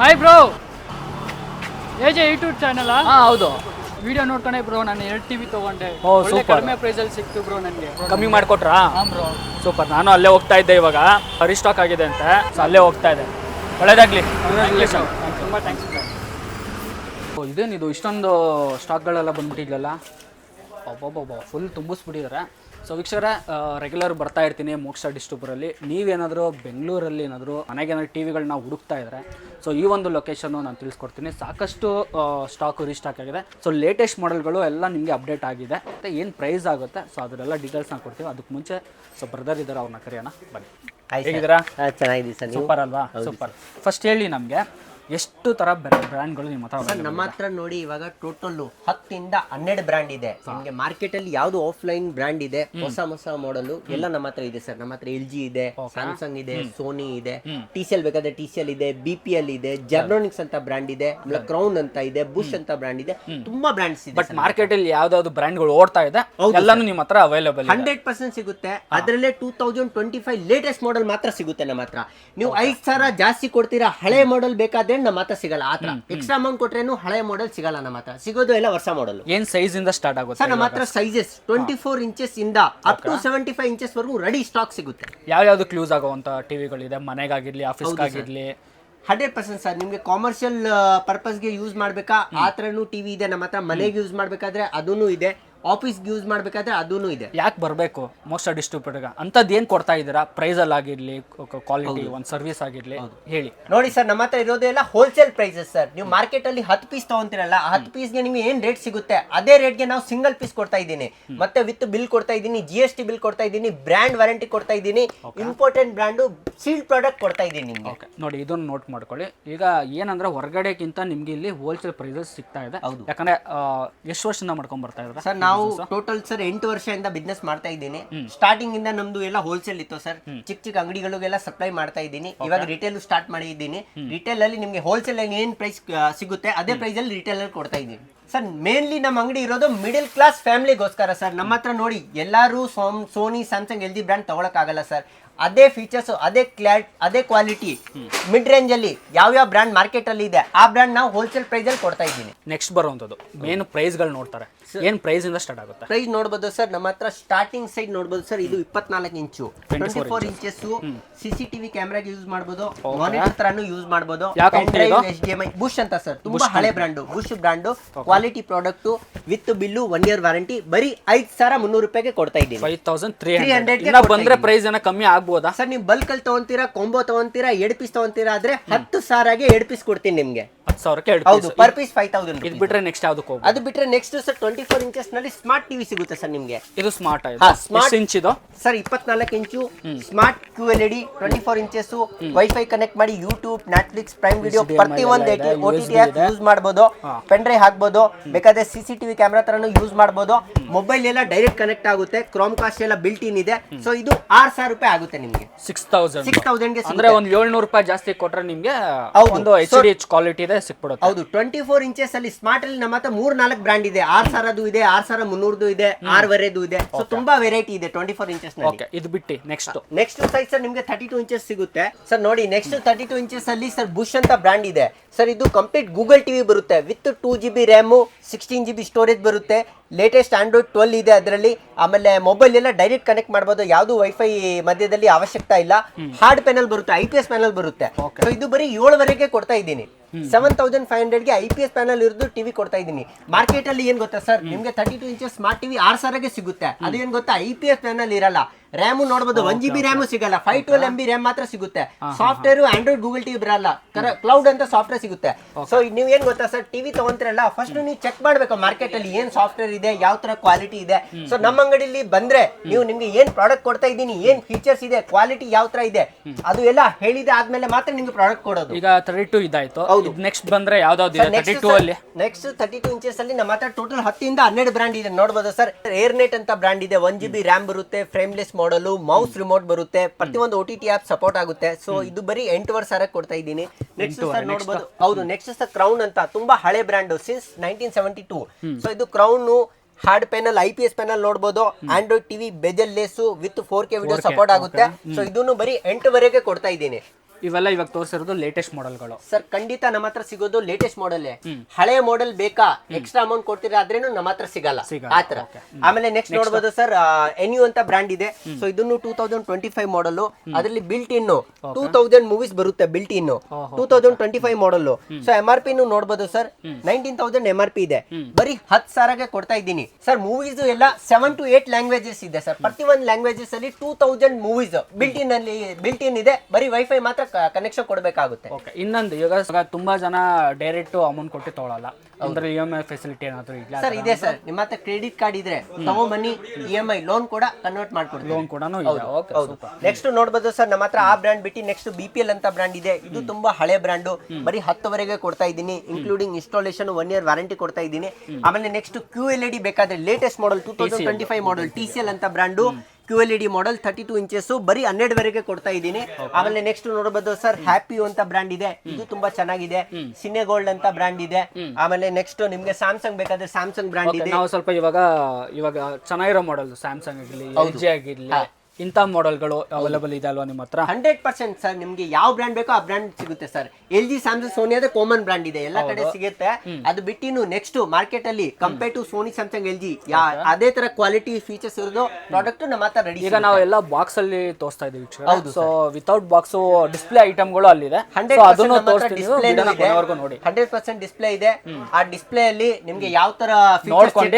Hi bro A J YouTube channel ಹಾ ಹೌದು. Video ನೋಡ್ಕೊಂಡೆ ಬ್ರೋ ನಾನು ಎರಡು ಟಿವಿ ತಗೊಂಡೆ. ಓ, ಒಳ್ಳೆ super. ಕಡಿಮೆ ಪ್ರೈಸಲ್ಲಿ ಸಿಕ್ತು ಬ್ರೋ ನನಗೆ ಕಮ್ಮಿ ಮಾಡಿಕೊಟ್ರಾ? ಹಾಂ ಬ್ರೋ ಸೂಪರ್ ನಾನು ಅಲ್ಲೇ ಹೋಗ್ತಾ ಇದ್ದೆ ಇವಾಗ. ರಿಸ್ಟಾಕ್ ಆಗಿದೆ ಅಂತ. ಸೊ ಅಲ್ಲೇ ಹೋಗ್ತಾ ಇದೆ ಒಳ್ಳೇದಾಗ್ಲಿ. ತುಂಬ ಥ್ಯಾಂಕ್ಸ್ ಬ್ರೋ ಓ, ಇದೇನಿದು? ಇಷ್ಟೊಂದು ಸ್ಟಾಕ್ಗಳೆಲ್ಲ ಬಂದ್ಬಿಟ್ಟಿದ್ಲಲ್ಲ ಒಬ್ಬೊಬ್ಬೊಬ್ಬ ಫುಲ್ ತುಂಬಿಸ್ಬಿಟ್ಟಿದ್ದಾರೆ ಸೊ ವೀಕ್ಷಕರೇ ರೆಗ್ಯುಲರ್ ಬರ್ತಾ ಇರ್ತೀನಿ ಮೋಕ್ಷ ಡಿಸ್ಟ್ರಿಬ್ಯೂರಲ್ಲಿ ನೀವೇನಾದರೂ ಬೆಂಗಳೂರಲ್ಲಿ ಏನಾದರೂ ಮನೆಗೇನಾದ್ರು ಟಿ ವಿಗಳನ್ನ ಹುಡುಕ್ತಾ ಇದ್ದಾರೆ ಸೊ ಈ ಒಂದು ಲೊಕೇಶನ್ನು ನಾನು ತಿಳಿಸ್ಕೊಡ್ತೀನಿ. ಸಾಕಷ್ಟು ಸ್ಟಾಕು ರೀಸ್ಟಾಕ್ ಆಗಿದೆ. ಸೊ ಲೇಟೆಸ್ಟ್ ಮಾಡೆಲ್ಗಳು ಎಲ್ಲ ನಿಮಗೆ ಅಪ್ಡೇಟ್ ಆಗಿದೆ. ಮತ್ತು ಏನು ಪ್ರೈಸ್ ಆಗುತ್ತೆ? ಸೊ ಅದರೆಲ್ಲ ಡೀಟೇಲ್ಸ್ನ ಕೊಡ್ತೀವಿ ಅದಕ್ಕೆ ಮುಂಚೆ ಸೊ ಬ್ರದರ್ ಇದ್ದಾರೆ ಅವ್ರನ್ನ ಕರೆಯೋಣ? ಬನ್ನಿ. ಹೇಗಿದ್ದೀರಾ? ಹಾ, ಚೆನ್ನಾಗಿದ್ದೀವಿ ಸರ್ ಸೂಪರ್ ಅಲ್ವಾ? ಸೂಪರ್ ಫಸ್ಟ್ ಹೇಳಿ ನಮಗೆ ಎಷ್ಟು ತರ ಬ್ರ್ಯಾಂಡ್ಗಳು ನಿಮ್ಮ ಹತ್ರ ಸರ್ ನಮ್ಮ ಹತ್ರ ನೋಡಿ ಇವಾಗ ಟೋಟಲ್ ಹತ್ತಿಂದ ಹನ್ನೆರಡು ಬ್ರ್ಯಾಂಡ್ ಇದೆ. ನಿಮಗೆ ಮಾರ್ಕೆಟ್ ಅಲ್ಲಿ ಯಾವ್ದು ಆಫ್ಲೈನ್ ಬ್ರ್ಯಾಂಡ್ ಇದೆ ಹೊಸ ಹೊಸ ಮಾಡಲ್ ಎಲ್ಲ ನಮ್ಮ ಹತ್ರ ಇದೆ ಸರ್. ನಮ್ಮ ಹತ್ರ ಎಲ್ ಜಿ ಇದೆ ಸ್ಯಾಮ್ಸಂಗ್ ಇದೆ ಸೋನಿ ಇದೆ ಟಿ ಸಿ ಎಲ್ ಬೇಕಾದ್ರೆ ಟಿ ಸಿ ಎಲ್ ಇದೆ ಬಿ ಪಿ ಎಲ್ ಇದೆ ಜರ್ನೋನಿಕ್ಸ್ ಅಂತ ಬ್ರ್ಯಾಂಡ್ ಇದೆ ಕ್ರೌನ್ ಅಂತ ಇದೆ ಬುಷ್ ಅಂತ ಬ್ರ್ಯಾಂಡ್ ಇದೆ. ತುಂಬಾ ಬ್ರ್ಯಾಂಡ್ಸ್ ಇದೆ ಬಟ್ ಮಾರ್ಕೆಟಲ್ಲಿ ಯಾವ್ದಾವ್ದು ಬ್ರ್ಯಾಂಡ್ಗಳು ಓಡ್ತಾ ಇದೆ ಎಲ್ಲಾನು ನಿಮ್ಮ ಹತ್ರ ಅವೈಲೇಬಲ್ ಹಂಡ್ರೆಡ್ ಪರ್ಸೆಂಟ್ ಸಿಗುತ್ತೆ. ಅದರಲ್ಲೇ two thousand twenty five latest model ಮಾತ್ರ ಸಿಗುತ್ತೆ ನಮ್ಮ ಹತ್ರ. ನೀವು ಐದ್ ಸಾವಿರ ಜಾಸ್ತಿ ಕೊಡ್ತೀರಾ ಹಳೆ ಮಾಡೆಲ್ ಬೇಕಾದ್ರೆ ನಮ್ಮ ಮಾತ್ರ ಸಿಗಲ್ಲ ಆತರ ಎಕ್ಸ್ಟ್ರಾ ಅಮೌಂಟ್ ಕೊಟ್ರೇನು ಹಳೆ ಮಾಡೆಲ್ ಸಿಗಲ್ಲ ನಮ್ಮ ಹತ್ರ. ಸಿಗೋದು ಎಲ್ಲ ಹೊಸ ಮಾಡೆಲ್ ಏನ್ ಸೈಜ್ ಇಂದ ಸ್ಟಾರ್ಟ್ ಆಗುತ್ತೆ ಸರ್ ನಮ್ಮ ಹತ್ರ ಸೈಜಸ್ ಟ್ವೆಂಟಿ ಫೋರ್ ಇಂಚಸ್ ಇಂದ up to seventy five inches ವರೆಗೂ ರೆಡಿ ಸ್ಟಾಕ್ ಸಿಗುತ್ತೆ. ಯಾವ ಯಾವ್ದು ಕ್ಲೂಸ್ ಆಗುವಂತ ಟಿವಿಗಳಿದೆ ಮನೆಗಾಗಿರ್ಲಿ ಆಫೀಸ್ಗಾಗಿರ್ಲಿ ಹಂಡ್ರೆಡ್ ಪರ್ಸೆಂಟ್ ಸರ್. ನಿಮ್ಗೆ ಕಾಮರ್ಷಿಯಲ್ ಪರ್ಪಸ್ಗೆ ಯೂಸ್ ಮಾಡಬೇಕಾ? ಆ ಥರನೂ ಟಿವಿ ಇದೆ ನಮ್ಮ ಹತ್ರ. ಮನೆಗೆ ಯೂಸ್ ಮಾಡ್ಬೇಕಾದ್ರೆ ಅದೂ ಇದೆ. ಆಫೀಸ್ಗೆ ಯೂಸ್ ಮಾಡಬೇಕಾದ್ರೆ ಅದೂ ಇದೆ. ಯಾಕೆ ಬರಬೇಕು? ಮೋಸ್ಟ್ ಡಿಸ್ಟ್ರಿಬ್ಯೂಟರ್ಗೆ ಅಂಥದ್ದು ಏನು ಕೊಡ್ತಾ ಇದ್ದೀರಾ? ಪ್ರೈಸಲ್ಲಿ ಆಗಿರಲಿ ಕ್ವಾಲಿಟಿ ಒಂದು ಸರ್ವಿಸ್ ಆಗಿರಲಿ ಹೇಳಿ. ನೋಡಿ ಸರ್ ನಮ್ಮ ಹತ್ರ ಇರೋದೆಲ್ಲ ಹೋಲ್ಸೇಲ್ ಪ್ರೈಸಸ್ ಸರ್ ನೀವು ಮಾರ್ಕೆಟ್ ಅಲ್ಲಿ ಹತ್ತು ಪೀಸ್ ತಗೊಂತೀರಲ್ಲ ಆ ಹತ್ತು ಪೀಸ್ಗೆ ನಿಮಗೆ ಏನು ರೇಟ್ ಸಿಗುತ್ತೆ? ಅದೇ ರೇಟ್ಗೆ ನಾವು ಸಿಂಗಲ್ ಪೀಸ್ ಕೊಡ್ತಾ ಇದ್ದೀನಿ. ಮತ್ತೆ ವಿತ್ ಬಿಲ್ ಕೊಡ್ತಾ ಇದ್ದೀನಿ ಜಿ ಎಸ್ ಟಿ ಬಿಲ್ ಕೊಡ್ತಾ ಇದ್ದೀನಿ ಬ್ರ್ಯಾಂಡ್ ವಾರಂಟಿ ಕೊಡ್ತಾ ಇದ್ದೀನಿ ಇಂಪಾರ್ಟೆಂಟ್ ಬ್ರ್ಯಾಂಡು ಸೀಲ್ಡ್ ಪ್ರಾಡಕ್ಟ್ ಕೊಡ್ತಾ ಇದ್ದೀನಿ ನಿಮಗೆ. ನೋಡಿ ಇದನ್ನು ನೋಟ್ ಮಾಡ್ಕೊಳ್ಳಿ. ಈಗ ಏನಂದ್ರೆ ಹೊರಗಡೆಗಿಂತ ನಿಮ್ಗೆ ಇಲ್ಲಿ ಹೋಲ್ಸೇಲ್ ಪ್ರೈಸಸ್ ಸಿಗ್ತಾ ಇದೆ. ಯಾಕಂದ್ರೆ ಎಷ್ಟು ವರ್ಷದಿಂದ ಮಾಡ್ಕೊಂಡ್ ಬರ್ತಾ ಇದ್ದಾರೆ? ಸರ್ ನಾವು ಟೋಟಲ್ ಸರ್ ಎಂಟು ವರ್ಷದಿಂದ ಬಿಸ್ನೆಸ್ ಮಾಡ್ತಾ ಇದ್ದೀನಿ. ಸ್ಟಾರ್ಟಿಂಗ್ ಇಂದ ನಮ್ದು ಎಲ್ಲ ಹೋಲ್ಸೇಲ್ ಇತ್ತು ಸರ್ ಚಿಕ್ಕ ಚಿಕ್ಕ ಅಂಗಡಿಗಳಿಗೆಲ್ಲ ಸಪ್ಲೈ ಮಾಡ್ತಾ ಇದ್ದೀನಿ. ಇವಾಗ ರಿಟೇಲ್ ಸ್ಟಾರ್ಟ್ ಮಾಡಿದ್ದೀನಿ. ರಿಟೇಲ್ ಅಲ್ಲಿ ನಿಮಗೆ ಹೋಲ್ಸೇಲ್ ಏನ್ ಪ್ರೈಸ್ ಸಿಗುತ್ತೆ ಅದೇ ಪ್ರೈಸ್ ಅಲ್ಲಿ ರಿಟೇಲ್ ಅಲ್ಲಿ ಕೊಡ್ತಾ ಇದ್ದೀನಿ. ಸರ್ ಮೇನ್ಲಿ ನಮ್ಮ ಅಂಗಡಿ ಇರೋದು ಮಿಡಿಲ್ ಕ್ಲಾಸ್ ಫ್ಯಾಮಿಲಿಗೋಸ್ಕರ ಸರ್. ನಮ್ಮ ಹತ್ರ ನೋಡಿ ಎಲ್ಲರೂ Som Sony Samsung L G brand ತಗೊಳಕ್ಕಾಗಲ್ಲ sir. ಅದೇ ಫೀಚರ್ಸ್ ಅದೇ ಕ್ಲಾಟ್ ಅದೇ ಕ್ವಾಲಿಟಿ ಮಿಡ್ ರೇಂಜ್ ಅಲ್ಲಿ ಯಾವ್ಯಾವ ಬ್ರ್ಯಾಂಡ್ ಮಾರ್ಕೆಟ್ ಅಲ್ಲಿ ಇದೆ ಆ ಬ್ರ್ಯಾಂಡ್ ನಾವು ಹೋಲ್ಸೇಲ್ ಪ್ರೈಸ್ ಅಲ್ಲಿ ಕೊಡ್ತಾ ಇದ್ದೀನಿ. ನೆಕ್ಸ್ಟ್ ಬರುವಂಥದ್ದು. ಮೇನ್ ಪ್ರೈಸ್ಗಳು ನೋಡ್ತಾರೆ. ಏನು ಇಂದ ಸ್ಟಾರ್ಟ್ ಆಗುತ್ತೆ? ಪ್ರೈಸ್ ನೋಡಬಹುದು ಸರ್ ನಮ್ಮ ಹತ್ರ ಸ್ಟಾರ್ಟಿಂಗ್ ಸೈಡ್ ನೋಡ್ಬೋದು ಸರ್ ಇದು ಇಪ್ಪತ್ನಾಲ್ಕು ಇಂಚು. Twenty four inches C C TV ಕ್ಯಾಮ್ರಾಗೆ use ಮಾಡ್ಬೋದು ಮಾನಿಟರ್ ತರಾನು ಯೂಸ್ ಯಾವ ಇದು? H D M I Bush ಅಂತ ಸರ್. ತುಂಬಾ ಹಳೆ brand Bush brand quality product with bill one year warranty ಬರೀ ಐದ್ ಸಾವಿರ ಮುನ್ನೂರು ರೂಪಾಯಿಗೆ ಕೊಡ್ತಾ ಇದ್ದೀನಿ. ಫೈವ್ ತೌಸಂಡ್ ತ್ರೀ 300 ಹಂಡ್ರೆಡ್ ಬಂದ್ರೆ. ಪ್ರೈಸ್ ಏನೋ ಕಮ್ಮಿ ಆಗ್ಬೋದಾ? ಸರ್ ನೀವು ಬಲ್ಕ್ ಅಲ್ಲಿ ತಗೊಂತೀರಾ ಕೊಂಬೋ ತಗೊಂತೀರಾ ಎಡ್ ಪೀಸ್ ತಗೊಂತೀರಾ ಆದ್ರೆ ಹತ್ತು ಸಾವಿರಗೆ ಎಡ್ ಪೀಸ್ ಕೊಡ್ತೀನಿ ನಿಮಗೆ. ಹತ್ತು ಸಾವಿರಕ್ಕೆ ಎರಡು ಹೌದು ಪರ್ ಪೀಸ್ ಫೈವ್ ತೌಸಂಡ್ ಇದು ಬಿಟ್ರೆ ನೆಕ್ಸ್ಟ್ ಯಾವ್ದಕ್ಕೆ ಹೋಗಿ ಅದು ಬಿಟ್ರೆ ನೆಕ್ಸ್ಟ್ ಸರ್ ಟ್ವೆಂಟಿ ಫೋರ್ ಇಂಚಸ್ನಲ್ಲಿ ಸ್ಮಾರ್ಟ್ ಟಿವಿ ಸಿಗುತ್ತೆ ಸರ್ ನಿಮಗೆ. ಇದು ಸ್ಮಾರ್ಟ್ ಆಯ್ತು ಸ್ಮಾರ್ಟ್ ಇಂಚ್ ಇದು? ಸರ್ ಇಪ್ಪತ್ನಾಲ್ಕು ಇಂಚು smart Q L ED twenty four inches WiFi connect ಮಾಡಿ ಯೂಟ್ಯೂಬ್ ನೆಟ್ಫ್ಲಿಕ್ಸ್ ಪ್ರೈಮ್ ವಿಡಿಯೋ ಪ್ರತಿ ಒಂದು O T T USB use ಮಾಡ್ಬೋದು ಪೆನ್ ಡ್ರೈವ್ ಹಾಕ್ಬೋದು ಬೇಕಾದ್ರೆ ಸಿ ಸಿ ಟಿವಿ ಕ್ಯಾಮ್ರಾ ತರನು ಯೂಸ್ ಮಾಡಬಹುದು ಮೊಬೈಲ್ ಎಲ್ಲ ಡೈರೆಕ್ಟ್ ಕನೆಕ್ಟ್ ಆಗುತ್ತೆ. ಕ್ರೋಮ್ ಕಾಸ್ಟ್ ಎಲ್ಲ ಬಿಲ್ಟ್ ಇನ್ ಇದೆ. ಸೊ ಇದು ಆರ್ ಸಾವಿರ ರೂಪಾಯಿ ಆಗುತ್ತೆ ನಿಮಗೆ. ಸಿಕ್ಸ್ ತೌಸಂಡ್ ಸಿಕ್ಸ್ ತೌಸಂಡ್ಗೆ ಅಂದ್ರೆ ಒಂದು ಏಳ್ನೂರು ರೂಪಾಯಿ ಜಾಸ್ತಿ ಕೊಟ್ರೆ ನಿಮ್ಗೆ ಒಂದು ಎಚ್ ಡಿ ಎಚ್ ಕ್ವಾಲಿಟಿ ಇದೆ ಸಿಕ್ಬಿಡುತ್ತೆ. ಹೌದು. ಟ್ವೆಂಟಿ ಫೋರ್ ಇಂಚಸ್ ಅಲ್ಲಿ ಸ್ಮಾರ್ಟ್ ಅಲ್ಲಿ ನಮ್ಮ ಹತ್ರ ಮೂರ್ ನಾಲ್ಕು ಬ್ರ್ಯಾಂಡ್ ಇದೆ. ಆರ್ ಸಾವಿರದು ಇದೆ ಆರ್ ಸಾವಿರ ಮುನ್ನೂರದು ಇದೆ ಆರ್ ವರೆದು ಇದೆ. ಸೊ ತುಂಬಾ ವೆರೈಟಿ ಇದೆ ಟ್ವೆಂಟಿ ಫೋರ್ ಇಂಚಸ್ ಓಕೆ ಇದು ಬಿಟ್ಟು ನೆಕ್ಸ್ಟ್ ನೆಕ್ಸ್ಟ್ ಸೈಜ್ ಸರ್ ನಿಮಗೆ ತರ್ಟಿ ಟು ಇಂಚಸ್ ಸಿಗುತ್ತೆ. ಸರ್ ನೋಡಿ ನೆಕ್ಸ್ಟ್ ತರ್ಟಿ ಟು ಇಂಚಸ್ ಅಲ್ಲಿ ಸರ್ ಬುಷ್ ಅಂತ ಬ್ರ್ಯಾಂಡ್ ಇದೆ. ಸರ್ ಇದು ಕಂಪ್ಲೀಟ್ ಗೂಗಲ್ ಟಿವಿ ಬರುತ್ತೆ. With two G B ram sixteen G B storage ಬರುತ್ತೆ. ಲೇಟೆಸ್ಟ್ ಆಂಡ್ರಾಯ್ಡ್ ಟ್ವೆಲ್ ಇದೆ ಅದರಲ್ಲಿ. ಆಮೇಲೆ ಮೊಬೈಲ್ ಎಲ್ಲ ಡೈರೆಕ್ಟ್ ಕನೆಕ್ಟ್ ಮಾಡ್ಬೋದು. ಯಾವುದು ವೈಫೈ ಮಧ್ಯದಲ್ಲಿ ಅವಶ್ಯಕತೆ ಇಲ್ಲ. ಹಾರ್ಡ್ ಪ್ಯಾನಲ್ ಬರುತ್ತೆ ಐ ಪಿ ಎಸ್ ಪ್ಯಾನಲ್ ಬರುತ್ತೆ. ಸೊ ಇದು ಬರೀ ಏಳುವರೆಗೆ ಕೊಡ್ತಾ ಇದ್ದೀನಿ. ಸೆವೆನ್ ತೌಸಂಡ್ ಫೈವ್ ಹಂಡ್ರೆಡ್ಗೆ ಐ ಪಿ ಎಸ್ ಪ್ಯಾನಲ್ ಇರೋದು ಟಿವಿ ಕೊಡ್ತಾ ಇದ್ದೀನಿ. ಮಾರ್ಕೆಟ್ ಅಲ್ಲಿ ಏನ್ ಗೊತ್ತಾ ಸರ್? ನಿಮ್ಗೆ thirty two inches smart TV R ಸಾವಿರಗೆ ಸಿಗುತ್ತೆ. ಅದು ಏನ್ ಗೊತ್ತಾ? ಐ ಪಿ ಎಸ್ ಪ್ಯಾನಲ್ ಇರಲ್ಲ. ರ್ಯಾಮು ನೋಡಬಹುದು ಒನ್ ಜಿ ಬಿ ರ್ಯಾಮು ಸಿಗಲ್ಲ. Five twelve M B ram ಮಾತ್ರ ಸಿಗುತ್ತೆ. ಸಾಫ್ಟ್ವೇರ್ ಆಂಡ್ರಾಯ್ಡ್ ಗೂಗಲ್ ಟಿವಿ ಬರಲ್ಲ ಕ್ಲೌಡ್ ಅಂತ ಸಾಫ್ಟ್ವೇರ್ ಸಿಗುತ್ತೆ. ಸೊ ನೀವು ಏನ್ ಗೊತ್ತಾ ಸರ್? ಟಿವಿ ತಗೊಂತಿರಲ್ಲ ಫಸ್ಟ್ ನೀವು ಚೆಕ್ ಮಾಡ್ಬೇಕು ಮಾರ್ಕೆಟ್ ಅಲ್ಲಿ ಏನ್ ಸಾಫ್ಟ್ವೇರ್ ಇದೆ ಯಾವ ತರ ಕ್ವಾಲಿಟಿ ಇದೆ. ಸೊ ನಮ್ಮ ಅಂಗಡಿಲಿ ಬಂದ್ರೆ ನೀವು ನಿಮ್ಗೆ ಏನ್ ಪ್ರಾಡಕ್ಟ್ ಕೊಡ್ತಾ ಇದ್ದೀನಿ ಏನ್ ಫೀಚರ್ಸ್ ಇದೆ ಕ್ವಾಲಿಟಿ ಯಾವ ತರ ಇದೆ ಅದು ಎಲ್ಲ ಹೇಳಿದ ಆದ್ಮೇಲೆ ಮಾತ್ರ ನಿಮ್ಗೆ ಪ್ರಾಡಕ್ಟ್ ಕೊಡೋದು. ಈಗ ತರ್ಟಿ ಟು ಇದಾಯ್ತು ಹೌದು. ನೆಕ್ಸ್ಟ್ ಬಂದ್ರೆ ಯಾವ್ದಾವ್ದು ತರ್ಟಿ ಟೂ ಅಲ್ಲಿ. ನೆಕ್ಸ್ಟ್ ತರ್ಟಿ ಟೂ ಇಂಚಸ್ ಅಲ್ಲಿ ನಮ್ಮ ಹತ್ರ ಟೋಟಲ್ ಹತ್ತಿಂದ ಹನ್ನೆರಡು ಬ್ರ್ಯಾಂಡ್ ಇದೆ. ನೋಡಬಹುದು ಸರ್ ಏರ್ನೆಟ್ ಅಂತ ಬ್ರ್ಯಾಂಡ್ ಇದೆ. ಒನ್ ಜಿ ಬಿ ರ್ಯಾಮ್ ಬರುತ್ತೆ ಫ್ರೇಮ್ಲೆಸ್ ಮಾಡಲು ಮೌಸ್ ರಿಮೋಟ್ ಬರುತ್ತೆ. ಪ್ರತಿಯೊಂದು ಒಂದು ಟಿ ಟಿ ಆಪ್ ಸಪೋರ್ಟ್ ಆಗುತ್ತೆ. ಸೊ ಇದು ಬರೀ ಎಂಟುವರೆ ಸಾವಿರ ಕೊಡ್ತಾ ಇದ್ದೀನಿ. ನೆಕ್ಸ್ಟ್ ಸರ್ ನೋಡಬಹುದು ಹೌದು ನೆಕ್ಸ್ಟ್ ಸರ್ ಕ್ರೌನ್ ಅಂತ ತುಂಬಾ ಹಳೆ brand since nineteen seventy two so ಇದು Crown hard panel I P S panel ನೋಡಬಹುದು Android TV bezel less with four K video 4K, support ಆಗುತ್ತೆ. ಸೊ ಇದನ್ನು ಬರೀ ಎಂಟುವರೆಗೆ ಕೊಡ್ತಾ ಇದ್ದೀನಿ. ಇವೆಲ್ಲ ಇವಾಗ ತೋರಿಸಿರೋದು ಲೇಟೆಸ್ಟ್ ಮಾಡೆಲ್ಗಳು ಸರ್ ಖಂಡಿತ ನಮ್ಮ ಹತ್ರ ಸಿಗೋದು ಲೇಟೆಸ್ಟ್ ಮಾಡೆಲ್ ಹಳೆ ಮಾಡೆಲ್ ಬೇಕಾ? ಎಕ್ಸ್ಟ್ರಾ ಅಮೌಂಟ್ ಕೊಡ್ತೀರಾ ಆದ್ರೇನು ನಮ್ಮ ಹತ್ರ ಸಿಗಲ್ಲ. ಆತರ ಆಮೇಲೆ ನೆಕ್ಸ್ಟ್ ನೋಡಬಹುದು ಸರ್ ಎನ್ಯೂ ಅಂತ ಬ್ರಾಂಡ್ ಇದೆ. ಸೊ ಇದನ್ನು two thousand twenty five model ಅದರಲ್ಲಿ built in two thousand movies ಬರುತ್ತೆ built in two thousand twenty five model so M R P ನೋಡಬಹುದು sir nineteen thousand M R P ಇದೆ. ಬರೀ ಹತ್ತು ಸಾವಿರಗೆ ಕೊಡ್ತಾ ಇದ್ದೀನಿ. ಸರ್ ಮೂವೀಸ್ ಎಲ್ಲ ಸೆವೆನ್ ಟು ಏಟ್ ಲ್ಯಾಂಗ್ವೇಜಸ್ ಇದೆ ಸರ್ ಪ್ರತಿ ಒಂದು ಲ್ಯಾಂಗ್ವೇಜಸ್ ಅಲ್ಲಿ two thousand movies built in ಅಲ್ಲಿ ಬಿಲ್ಟ್ ಇನ್ ಇದೆ. ಬರೀ ವೈಫೈ ಮಾತ್ರ ಕನೆಕ್ಷನ್ ಕೊಡಬೇಕಾಗುತ್ತೆ. ಓಕೆ ಇನ್ನೊಂದು ಇವಾಗ ತುಂಬಾ ಜನ ಡೈರೆಕ್ಟ್ ಅಮೌಂಟ್ ಕೊಟ್ಟು ತಗೊಳಲ್ಲ. ಅಂದ್ರೆ ಇ ಎಂ ಐ ಫೆಸಿಲಿಟಿ ಏನಾದ್ರು ಇಲ್ಲ ಸರ್ ಇದೆ ಸರ್ ನಿಮ್ಮ ಹತ್ರ ಕ್ರೆಡಿಟ್ ಕಾರ್ಡ್ ಇದ್ರೆ ತಗೊಂಬನ್ನಿ ಇ ಎಂ ಐ ಲೋನ್ ಕೂಡ ಕನ್ವರ್ಟ್ ಮಾಡ್ಕೊಡ್ತೀವಿ. ಲೋನ್ ಕೂಡ ನೆಕ್ಸ್ಟ್ ನೋಡ್ಬೋದು ಸರ್ ನಮ್ಮ ಹತ್ರ ಆ ಬ್ರ್ಯಾಂಡ್ ಬಿಟ್ಟು ನೆಕ್ಸ್ಟ್ ಬಿ ಪಿ ಎಲ್ ಅಂತ ಬ್ರ್ಯಾಂಡ್ ಇದೆ. ಇದು ತುಂಬಾ ಹಳೆ ಬ್ರ್ಯಾಂಡು ಬರೀ ಹತ್ತುವರೆಗೆ ಕೊಡ್ತಾ ಇದ್ದೀನಿ including installation one year warranty ಕೊಡ್ತಾ ಇದ್ದೀನಿ. ಆಮೇಲೆ next Q L E D ಬೇಕಾದ್ರೆ latest model two thousand twenty five model T C L ಅಂತ brand Q L ED D model thirty two inches ಬರೀ ಹನ್ನೆರಡುವರೆಗೆ ಕೊಡ್ತಾ ಇದ್ದೀನಿ. ಆಮೇಲೆ ನೆಕ್ಸ್ಟ್ ನೋಡಬಹುದು ಸರ್ ಹ್ಯಾಪಿ ಅಂತ ಬ್ರಾಂಡ್ ಇದೆ. ಇದು ತುಂಬಾ ಚೆನ್ನಾಗಿದೆ. ಸಿನೆ ಗೋಲ್ಡ್ ಅಂತ ಬ್ರಾಂಡ್ ಇದೆ. ಆಮೇಲೆ ನೆಕ್ಸ್ಟ್ ನಿಮ್ಗೆ ಸ್ಯಾಮ್ಸಂಗ್ ಬೇಕಾದ್ರೆ ಸ್ಯಾಮ್ಸಂಗ್ ಬ್ರಾಂಡ್ ಇದೆ. ನಾವು ಸ್ವಲ್ಪ ಇವಾಗ ಇವಾಗ ಚೆನ್ನಾಗಿರೋ ಮಾಡೆಲ್ ಸ್ಯಾಮ್ಸಂಗ್ ಆಗಿರ್ಲಿ ಎಲ್ ಜಿ ಆಗಿರ್ಲಿ ಇಂಥ ಮಾಡೆಲ್ಗಳು ಅವೈಲೇಬಲ್ ಇದೆ ಅಲ್ವಾ ನಿಮ್ಮ ಹತ್ರ? ಹಂಡ್ರೆಡ್ ಪರ್ಸೆಂಟ್ ಸರ್ ನಿಮ್ಗೆ ಯಾವ ಬ್ರ್ಯಾಂಡ್ ಬೇಕೋ ಆ ಬ್ರ್ಯಾಂಡ್ ಸಿಗುತ್ತೆ sir. L G Samsung Sony ಅದೇ ಕಾಮನ್ ಬ್ರ್ಯಾಂಡ್ ಇದೆ. ಎಲ್ಲ ಕಡೆ ಸಿಗುತ್ತೆ. ಅದು ಬಿಟ್ಟಿನು ನೆಕ್ಸ್ಟ್ ಮಾರ್ಕೆಟ್ ಅಲ್ಲಿ compare to Sony Samsung L G ಅದೇ ತರ ಕ್ವಾಲಿಟಿ ಫೀಚರ್ಸ್ ಇರೋದು ಪ್ರಾಡಕ್ಟ್ ನಮ್ಮ ಹತ್ರ ರೆಡಿ ಈಗ ನಾವು ಎಲ್ಲ ಬಾಕ್ಸ್ ಅಲ್ಲಿ ತೋರಿಸ್ತಾ ಇದೀವಿ ಸೊ ವಿತೌಟ್ ಬಾಕ್ಸ್ ಡಿಸ್ಪ್ಲೇ ಐಟಮ್ಗಳು ಅಲ್ಲಿದೆ. ನೋಡಿ. ಹಂಡ್ರೆಡ್ ಪರ್ಸೆಂಟ್ ಡಿಸ್ಪ್ಲೇ ಇದೆ. ಆ ಡಿಸ್ಪ್ಲೇ ಅಲ್ಲಿ ನಿಮ್ಗೆ ಯಾವ ತರ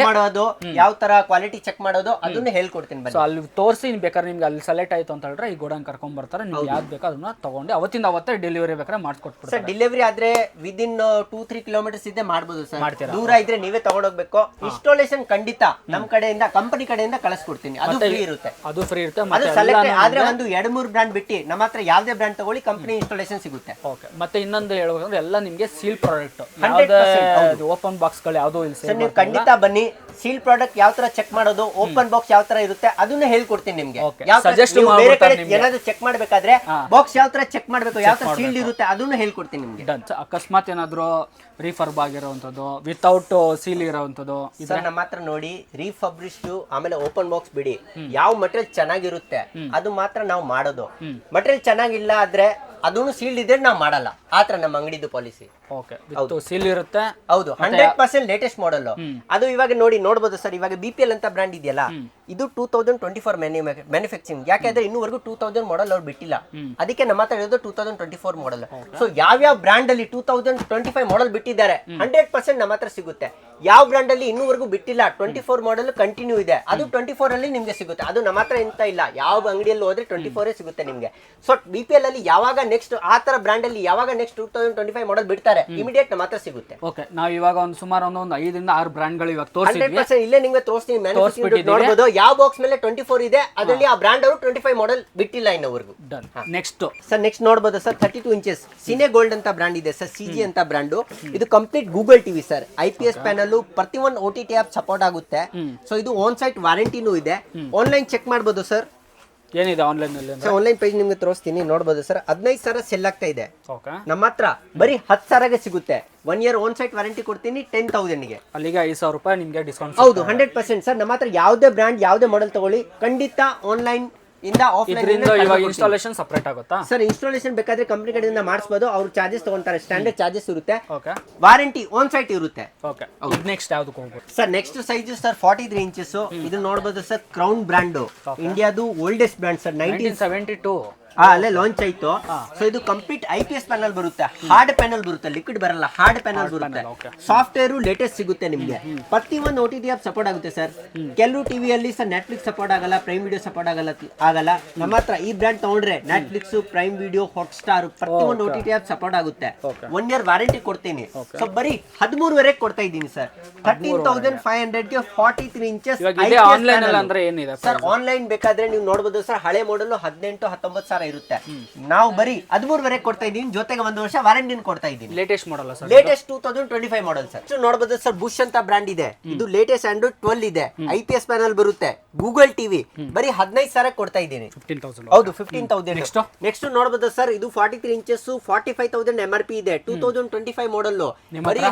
ಮಾಡೋದು ಯಾವ ತರ ಕ್ವಾಲಿಟಿ ಚೆಕ್ ಮಾಡೋದು ಅದನ್ನ ಹೇಳ್ಕೊಡ್ತೀನಿ ಅಲ್ಲಿ ತೋರಿಸಿ ಬೇಕಾದ್ರೆ ನಿಮ್ಗೆ ಅಲ್ಲಿ ಸೆಲೆಕ್ಟ್ ಆಯ್ತು ಅಂತ ಹೇಳಿದ್ರೆ ಈ ಗೋಡನ್ ಕರ್ಕೊಂಡ್ ಬರ್ತಾರೆ. ನೀವು ಯಾವ್ದು ಬೇಕೋ ಅದನ್ನ ತಗೊಂಡು ಅವತ್ತಿಂದ ಅವತ್ತೇ ಡೆಲಿವರಿ ಬೇಕಾದ್ರೆ ಮಾಡಿಸ್ಕೊಟ್ಬಿಡ್ತಾರೆ ಸರ್ ಡೆಲಿವರಿ ಆದ್ರೆ ವಿದಿನ್ ಟೂ ತ್ರೀ ಕಿಲೋಮೀಟರ್ಸ್ ಇದೆ ಮಾಡ್ಬೋದು ಸರ್. ಮಾಡ್ತೀರಾ? ದೂರ ಇದ್ರೆ ನೀವೇ ತಗೊಂಡೋಗ್ಬೇಕು ಇನ್ಸ್ಟಾಲೇಷನ್ ಖಂಡಿತ ನಮ್ ಕಡೆಯಿಂದ ಕಂಪನಿ ಕಡೆಯಿಂದ ಕಳಿಸ್ಕೊಡ್ತೀನಿ. ಅದು ಫ್ರೀ ಇರುತ್ತೆ. ಅದು ಫ್ರೀ ಇರುತ್ತೆ ಅದು ಮತ್ತೆ ಸೆಲೆಕ್ಟ್ ಆದ್ರೆ ಒಂದು ಎರಡು ಮೂರು ಬ್ರ್ಯಾಂಡ್ ಬಿಟ್ಟು ನಮ್ಮ ಹತ್ರ ಯಾವ್ದೇ ಬ್ರ್ಯಾಂಡ್ ತಗೊಳ್ಳಿ ಕಂಪನಿ ಇನ್ಸ್ಟಾಲೇಷನ್ ಸಿಗುತ್ತೆ. ಓಕೆ ಮತ್ತೆ ಇನ್ನೊಂದು ಹೇಳ್ಬೇಕಂದ್ರೆ ಎಲ್ಲ ನಿಮಗೆ ಸೀಲ್ ಪ್ರಾಡಕ್ಟ್ ಯಾವುದೇ ಓಪನ್ ಬಾಕ್ಸ್ಗಳು ಯಾವುದೂ ಇಲ್ಲ ಸರ್ ನೀವು ಖಂಡಿತ ಬನ್ನಿ. ಸೀಲ್ ಪ್ರಾಡಕ್ಟ್ ಯಾವ ತರ ಚೆಕ್ ಮಾಡೋದು ಓಪನ್ ಬಾಕ್ಸ್ ಯಾವ ತರ ಇರುತ್ತೆ ಅದನ್ನ ಹೇಳ್ಕೊಡ್ತೀನಿ ನಿಮ್ಗೆ. ಯಾವ ಬೇರೆ ಕಡೆ. ಏನಾದ್ರು ಚೆಕ್ ಮಾಡ್ಬೇಕಾದ್ರೆ ಬಾಕ್ಸ್ ಯಾವ ತರ ಚೆಕ್ ಮಾಡ್ಬೇಕು ಯಾವ ತರ ಸೀಲ್ಡ್ ಇರುತ್ತೆ ಅದನ್ನ ಹೇಳ್ಕೊಡ್ತೀನಿ ನಿಮ್ಗೆ. ಅಕಸ್ಮಾತ್ ಏನಾದ್ರು ರೀಫರ್ಬ್ ಆಗಿರೋವಂಥದ್ದು ವಿತೌಟ್ ಸೀಲ್ ಇರೋವಂಥದ್ದು ಇದನ್ನ ಮಾತ್ರ ನೋಡಿ ರೀಫಬ್ರಿಶ್ಡ್ ಆಮೇಲೆ ಓಪನ್ ಬಾಕ್ಸ್ ಬಿಡಿ. ಯಾವ ಮಟೀರಿಯಲ್ ಚೆನ್ನಾಗಿರುತ್ತೆ ಅದು ಮಾತ್ರ ನಾವು ಮಾಡೋದು. ಮಟೀರಿಯಲ್ ಚೆನ್ನಾಗಿಲ್ಲ ಆದ್ರೆ ಅದನ್ನು ಸೀಲ್ಡ್ ಇದ್ರೆ ನಾವು ಮಾಡಲ್ಲ. ಆತರ ನಮ್ಮ ಅಂಗಡಿದು ಪಾಲಿಸಿ ಓಕೆ ಹೌದು. ಸೀಲ್ ಇರುತ್ತೆ. ಹೌದು. ಹಂಡ್ರೆಡ್ ಪರ್ಸೆಂಟ್ ಲೇಟೆಸ್ಟ್ ಮಾಡಲ್ ಅದು ಇವಾಗ ನೋಡಿ ನೋಡ್ಬೋದು ಸರ್ ಇವಾಗ ಬಿ ಪಿ ಎಲ್ ಅಂತ ಬ್ರ್ಯಾಂಡ್ ಇದೆಯಲ್ಲ ಇದು two thousand twenty four manufacturing ಯಾಕೆಂದ್ರೆ ಇನ್ನೂವರೆಗೂ ಟೂ ತೌಸಂಡ್ ಮಾಡಲ್ ಅವ್ರು ಬಿಟ್ಟಿಲ್ಲ. ಅದಕ್ಕೆ ನಮ್ಮ ಹತ್ರ ಇರೋದು two thousand twenty four model so ಯಾವ ಬ್ರಾಂಡ್ ಅಲ್ಲಿ two thousand twenty five model ಬಿಟ್ಟಿದ್ದಾರೆ ಹಂಡ್ರೆಡ್ ಪರ್ಸೆಂಟ್ ನಮ್ಮ ಹತ್ರ ಸಿಗುತ್ತೆ. ಯಾವ ಬ್ರ್ಯಾಂಡ್ ಅಲ್ಲಿ ಇನ್ನೂವರೆಗೂ ಬಿಟ್ಟಿಲ್ಲ ಟ್ವೆಂಟಿ ಫೋರ್ ಮಾಡಲ್ ಕಂಟಿನ್ಯೂ ಇದೆ ಅದು ಟ್ವೆಂಟಿ ಫೋರ್ ಅಲ್ಲಿ ನಿಮ್ಗೆ ಸಿಗುತ್ತೆ. ಅದು ನಮ್ಮ ಹತ್ರ ಎಂತ ಇಲ್ಲ. ಯಾವ ಅಂಗಡಿಯಲ್ಲಿ ಹೋದ್ರೆ ಟ್ವೆಂಟಿ ಫೋರ್ ಸಿಗುತ್ತೆ ನಿಮ್ಗೆ. ಸೊ ಬಿ ಪಿ ಎಲ್ ಅಲ್ಲಿ ಯಾವಾಗ ನೆಕ್ಸ್ಟ್ ಆ ತರ ಬ್ರ್ಯಾಂಡ್ ಅಲ್ಲಿ ಯಾವಾಗ next two thousand twenty five model ಬಿಡ್ತಾರೆ ಇಮಿಡಿಯೇಟ್ ನಮ್ಮ ಹತ್ರ ಸಿಗುತ್ತೆ. ಓಕೆ ನಾವು ಇವಾಗ ಒಂದು ಸುಮಾರು ಒಂದು ಒಂದು ಐದರಿಂದ ಆರು ಬ್ರ್ಯಾಂಡ್ಗಳು ಇವಾಗ ಹಂಡ್ರೆಡ್ ಪರ್ಸೆಂಟ್ ಇಲ್ಲೇ ನಿಮ್ಗೆ ತೋರಿಸ್ತೀನಿ ಮ್ಯಾನುಫ್ಯಾಕ್ಚರಿಂಗ್. ನೋಡ್ಬೋದು. ಯಾವ ಬಾಕ್ಸ್ ಮೇಲೆ ಟ್ವೆಂಟಿ ಫೋರ್ ಇದೆ ಅದರಲ್ಲಿ ಆ ಬ್ರ್ಯಾಂಡ್ ಅವರು ಟ್ವೆಂಟಿ ಫೈವ್ ಮಾಡಲ್ ಬಿಟ್ಟಿಲ್ಲ ಇನ್ನವರೆಗೂ. ಡನ್ ನೆಕ್ಸ್ಟ್ ಸರ್ ನೆಕ್ಸ್ಟ್ ನೋಡ್ಬೋದು sir thirty two inches Cine Gold ಅಂತ ಬ್ರ್ಯಾಂಡ್ ಇದೆ ಸರ್ ಸಿ ಜಿ ಅಂತ ಬ್ರ್ಯಾಂಡು ಇದು complete Google TV sir I P S panel ಪ್ರತಿ ಒಂದು O T T app support ಆಗುತ್ತೆ. ಸೊ ಇದು ಆನ್ ಸೈಟ್ ವಾರಂಟಿನೂ ಇದೆ. ಆನ್ಲೈನ್ ಚೆಕ್ ಮಾಡ್ಬೋದು ಸರ್ ಏನಿದೆ ಆನ್ಲೈನಲ್ಲಿ ಸರ್ ಆನ್ಲೈನ್ ಪೇಜ್ ನಿಮ್ಗೆ ತೋರಿಸ್ತೀನಿ ನೋಡ್ಬೋದು ಸರ್. ಹದಿನೈದು ಸಾವಿರ ಸೆಲ್ ಆಗ್ತಾ ಇದೆ. ಓಕೆ ನಮ್ಮ ಹತ್ರ ಬರೀ ಹತ್ತು ಸಾವಿರಗೆ ಸಿಗುತ್ತೆ. One year on site warranty ಕೊಡ್ತೀನಿ ಟೆನ್ ತೌಸಂಡ್ಗೆ ಅಲ್ಲಿಗೆ ಐದು ಸಾವಿರ ರೂಪಾಯಿ ನಿಮಗೆ ಡಿಸ್ಕೌಂಟ್ ಹೌದು ಹಂಡ್ರೆಡ್ ಪರ್ಸೆಂಟ್ ಸರ್. ನಮ್ಮ ಹತ್ರ ಯಾವುದೇ ಬ್ರ್ಯಾಂಡ್ ಯಾವುದೇ ಮಾಡೆಲ್ ತಗೊಳ್ಳಿ ಖಂಡಿತ ಆನ್ಲೈನ್ ಇಂದ ಇದರಿಂದ ಇವಾಗ ಆಫ್ಲೈನ್ ಇನ್ಸ್ಟಾಲೇಷನ್ ಸಪ್ರೇಟ್ ಆಗುತ್ತಾ? ಸರ್ ಇನ್ಸ್ಟಾಲೇಷನ್ ಬೇಕಾದ್ರೆ ಕಂಪ್ನಿ ಕಡೆಯಿಂದ ಮಾಡಿಸಬಹುದು ಅವ್ರು ಚಾರ್ಜಸ್ ತಗೊಂತಾರೆ. ಸ್ಟ್ಯಾಂಡರ್ಡ್ ಚಾರ್ಜಸ್ ಇರುತ್ತೆ. ಓಕೆ ವಾರಂಟಿ ಆನ್ ಸೈಟ್ ಇರುತ್ತೆ. ಓಕೆ ನೆಕ್ಸ್ಟ್ ಯಾವ್ದಕ್ಕೆ ಹೋಗ್ಬೋದು? Sir next size sir forty three inches ಇದು ನೋಡಬಹುದು ಸರ್ ಕ್ರೌನ್ ಬ್ರ್ಯಾಂಡ್ ಇಂಡಿಯಾದು oldest brand sir nineteen seventy two ಅಲ್ಲೇ ಲಾಂಚ್ ಆಯ್ತು. ಸೊ ಇದು complete I P S panel ಬರುತ್ತೆ. ಹಾರ್ಡ್ ಪ್ಯಾನಲ್ ಬರುತ್ತೆ ಲಿಕ್ವಿಡ್ ಬರಲ್ಲ ಹಾರ್ಡ್ ಪ್ಯಾನಲ್ ಬರುತ್ತೆ. ಸಾಫ್ಟ್ವೇರ್ ಲೇಟೆಸ್ಟ್ ಸಿಗುತ್ತೆ ನಿಮಗೆ. ಪ್ರತಿ ಒಂದು O T T app support ಆಗುತ್ತೆ ಸರ್ ಕೆಲವು ಟಿವಿಯಲ್ಲಿ ಸರ್ ನೆಟ್ಫ್ಲಿಕ್ಸ್ ಸಪೋರ್ಟ್ ಆಗಲ್ಲ ಪ್ರೈಮ್ ವಿಡಿಯೋ ಸಪೋರ್ಟ್ ಆಗಲ್ಲ ಆಗಲ್ಲ. ನಮ್ಮ ಹತ್ರ ಈ ಬ್ರ್ಯಾಂಡ್ ತಗೊಂಡ್ರೆ Netflix prime video Hotstar ಪ್ರತಿ ಒಂದು O T T app support ಆಗುತ್ತೆ. ಒನ್ ಇಯರ್ ವಾರಂಟಿ ಕೊಡ್ತೀನಿ. ಸೊ ಬರೀ ಹದಿಮೂರುವರೆಗೆ ಕೊಡ್ತಾ ಇದ್ದೀನಿ sir thirteen thousand five ಹಂಡ್ರೆಡ್ಗೆ forty three inches sir online ಬೇಕಾದ್ರೆ ನೀವು ನೋಡಬಹುದು ಸರ್ ಹಳೆ ಮಾಡಲ್ ಹದಿನೆಂಟು ಹತ್ತೊಂಬತ್ತು ಸಾವಿರ ಇರುತ್ತೆ. ನಾವು ಬರೀ ಹದಿಮೂರುವರೆ ಕೊಡ್ತಾ ಇದ್ದೀನಿ ಜೊತೆಗೆ ಒಂದು ವರ್ಷ ವಾರಂಟಿನ ಕೊಡ್ತಾ ಇದ್ದೀನಿ. Latest model sir latest two thousand twenty five model sir. ನೋಡಬಹುದು ಸರ್ ಬುಷ್ ಅಂತ ಬ್ರ್ಯಾಂಡ್ ಇದೆ. ಇದು ಲೇಟೆಸ್ಟ್ ಆಂಡ್ರಾಯ್ಡ್ ಟ್ವೆಲ್ ಇದೆ. ಐ ಪಿ ಎಸ್ ಪ್ಯಾನಲ್ ಬರುತ್ತೆ. ಗೂಗಲ್ ಟಿವಿ ಬರೀ ಹದಿನೈದು ಸಾವಿರ ಕೊಡ್ತಾ ಇದ್ದೀನಿ. ಹೌದು ಫಿಫ್ಟೀನ್ ತೌಸಂಡ್ ನೆಕ್ಸ್ಟ್ ನೆಕ್ಸ್ಟ್ ನೋಡಬಹುದು ಸರ್ ಇದು forty three inches forty five thousand M R P ಇದೆ two thousand twenty five model ಬರೀ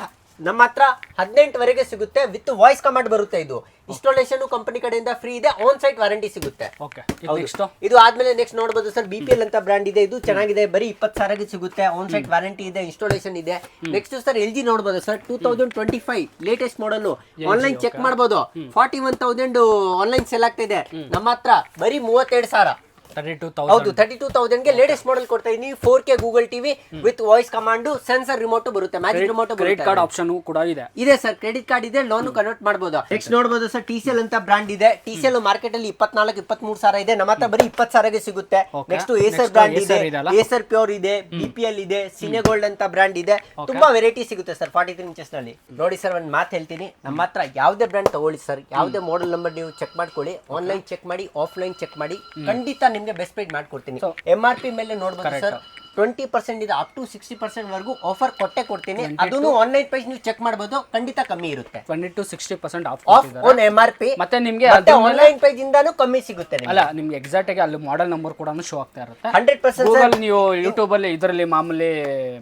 ನಮ್ಮ ಹತ್ರ ಹದಿನೆಂಟುವರೆಗೆ ಸಿಗುತ್ತೆ ವಿತ್ ವಾಯ್ಸ್ ಕಮಾಂಡ್ ಬರುತ್ತೆ ಇದು. ಇನ್ಸ್ಟಾಲೇಷನ್ ಕಂಪನಿ ಕಡೆಯಿಂದ ಫ್ರೀ ಇದೆ ಆನ್ ಸೈಟ್ ವಾರಂಟಿ ಸಿಗುತ್ತೆ. ಓಕೆ ಹೌದು. ಇದು ಆದ್ಮೇಲೆ ನೆಕ್ಸ್ಟ್ ನೋಡಬಹುದು ಸರ್ ಬಿ ಪಿ ಎಲ್ ಅಂತ ಬ್ರ್ಯಾಂಡ್ ಇದೆ ಇದು ಚೆನ್ನಾಗಿದೆ ಬರೀ ಇಪ್ಪತ್ತು ಸಾವಿರಕ್ಕೆ ಸಿಗುತ್ತೆ ಆನ್ ಸೈಟ್ ವಾರಂಟಿ ಇದೆ ಇನ್ಸ್ಟಾಲೇಷನ್ ಇದೆ. ನೆಕ್ಸ್ಟ್ ಸರ್ ಎಲ್ ಜಿ ನೋಡಬಹುದು sir two thousand twenty five latest model online check ಮಾಡಬಹುದು forty one thousand online sell ಆಗ್ತಿದೆ. ನಮ್ಮ ಹತ್ರ ಬರೀ ಮೂವತ್ತೆರಡು ಸಾವಿರ. ತರ್ಟಿ ಟೂ ಹೌದು thousand thirty two ತೌಸಂಡ್ಗೆ latest model ಕೊಡ್ತಾ ಇದೀನಿ. Four K Google TV with voice command sensor remote ಬರುತ್ತೆ magic remote credit card option ಕೂಡ ಇದೆ. ಇದೆ ಸರ್ ಕ್ರೆಡಿಟ್ ಕಾರ್ಡ್ ಇದೆ ಲೋನ್ ಕನ್ವರ್ಟ್ ಮಾಡಬಹುದು ನೆಕ್ಸ್ಟ್ ನೋಡಬಹುದು ಸರ್ ಟಿ ಸಿ ಎಲ್ ಅಂತ ಬ್ರಾಂಡ್ ಇದೆ. ಟಿ ಸಿ ಎಲ್ ಮಾರ್ಕೆಟ್ ಅಲ್ಲಿ ಇಪ್ಪತ್ನಾಲ್ಕು ಇಪ್ಪತ್ಮೂರು ಸಾವಿರ ಇದೆ. ನಮ್ಮ ಹತ್ರ ಬರೀ ಇಪ್ಪತ್ತು ಸಾವಿರಗೆ ಸಿಗುತ್ತೆ. ನೆಕ್ಸ್ಟ್ ಏಸರ್ Next ಬ್ರಾಂಡ್ ಇದೆ? ಏಸರ್ ಪ್ಯೂರ್ ಇದೆ ಬಿ ಪಿ ಎಲ್ ಇದೆ ಸಿನೆಗೋಲ್ಡ್ ಅಂತ ಬ್ರಾಂಡ್ ಇದೆ. ತುಂಬಾ ವೆರೈಟಿ ಸಿಗುತ್ತೆ ಸರ್ ಫಾರ್ಟಿ ತ್ರೀ ಇಂಚಸ್ನಲ್ಲಿ ನೋಡಿ ಸರ್ ಒಂದು ಮಾತ್ ಹೇಳ್ತೀನಿ. ನಮ್ಮ ಹತ್ರ ಯಾವುದೇ ಬ್ರಾಂಡ್ ತಗೊಳ್ಳಿ ಸರ್ ಯಾವುದೇ ಮಾಡೆಲ್ ನಂಬರ್ ನೀವು ಚೆಕ್ ಮಾಡ್ಕೊಳ್ಳಿ. ಆನ್ಲೈನ್ ಚೆಕ್ ಮಾಡಿ ಆಫ್ಲೈನ್ ಚೆಕ್ ಮಾಡಿ. ಖಂಡಿತ ನಿಮ್ಗೆ ಬೆಸ್ಟ್ ಪ್ರೈಸ್ ಮಾಡ್ಕೊಡ್ತೀನಿ. ಎಂ ಆರ್ ಪಿ ಮೇಲೆ ನೋಡ್ಬೋದು ಸರ್ ಟ್ವೆಂಟಿ ಪರ್ಸೆಂಟ್ ಇದೆ ಅಪ್ ಟು ಸಿಕ್ಸ್ಟಿ ಪರ್ಸೆಂಟ್ ವರೆಗೂ ಆಫರ್ ಕೊಟ್ಟೆ ಕೊಡ್ತೀನಿ. ಅದನ್ನು ಆನ್ಲೈನ್ ಪ್ರೈಸ್ ನೀವು ಚೆಕ್ ಮಾಡ್ಬೋದು ಖಂಡಿತ ಕಮ್ಮಿ ಇರುತ್ತೆ. Twenty to sixty percent off on M R P ಮತ್ತೆ ನಿಮಗೆ ಆನ್ಲೈನ್ ಪ್ರೈಸ್ ಇಂದಾನು ಕಮ್ಮಿ ಸಿಗುತ್ತೆ ಅಲ್ಲ ನಿಮ್ಗೆ ಎಕ್ಸಾಕ್ಟ್ ಆಗಿ ಅಲ್ಲಿ ಮಾಡೆಲ್ ನಂಬರ್ ಕೂಡ ಶೋ ಆಗ್ತಾ ಇರುತ್ತೆ. ಹಂಡ್ರೆಡ್ ಪರ್ಸೆಂಟ್ ನೀವು ಯೂಟ್ಯೂಬ್ ಅಲ್ಲಿ ಇದರಲ್ಲಿ ಮಾಮೂಲಿ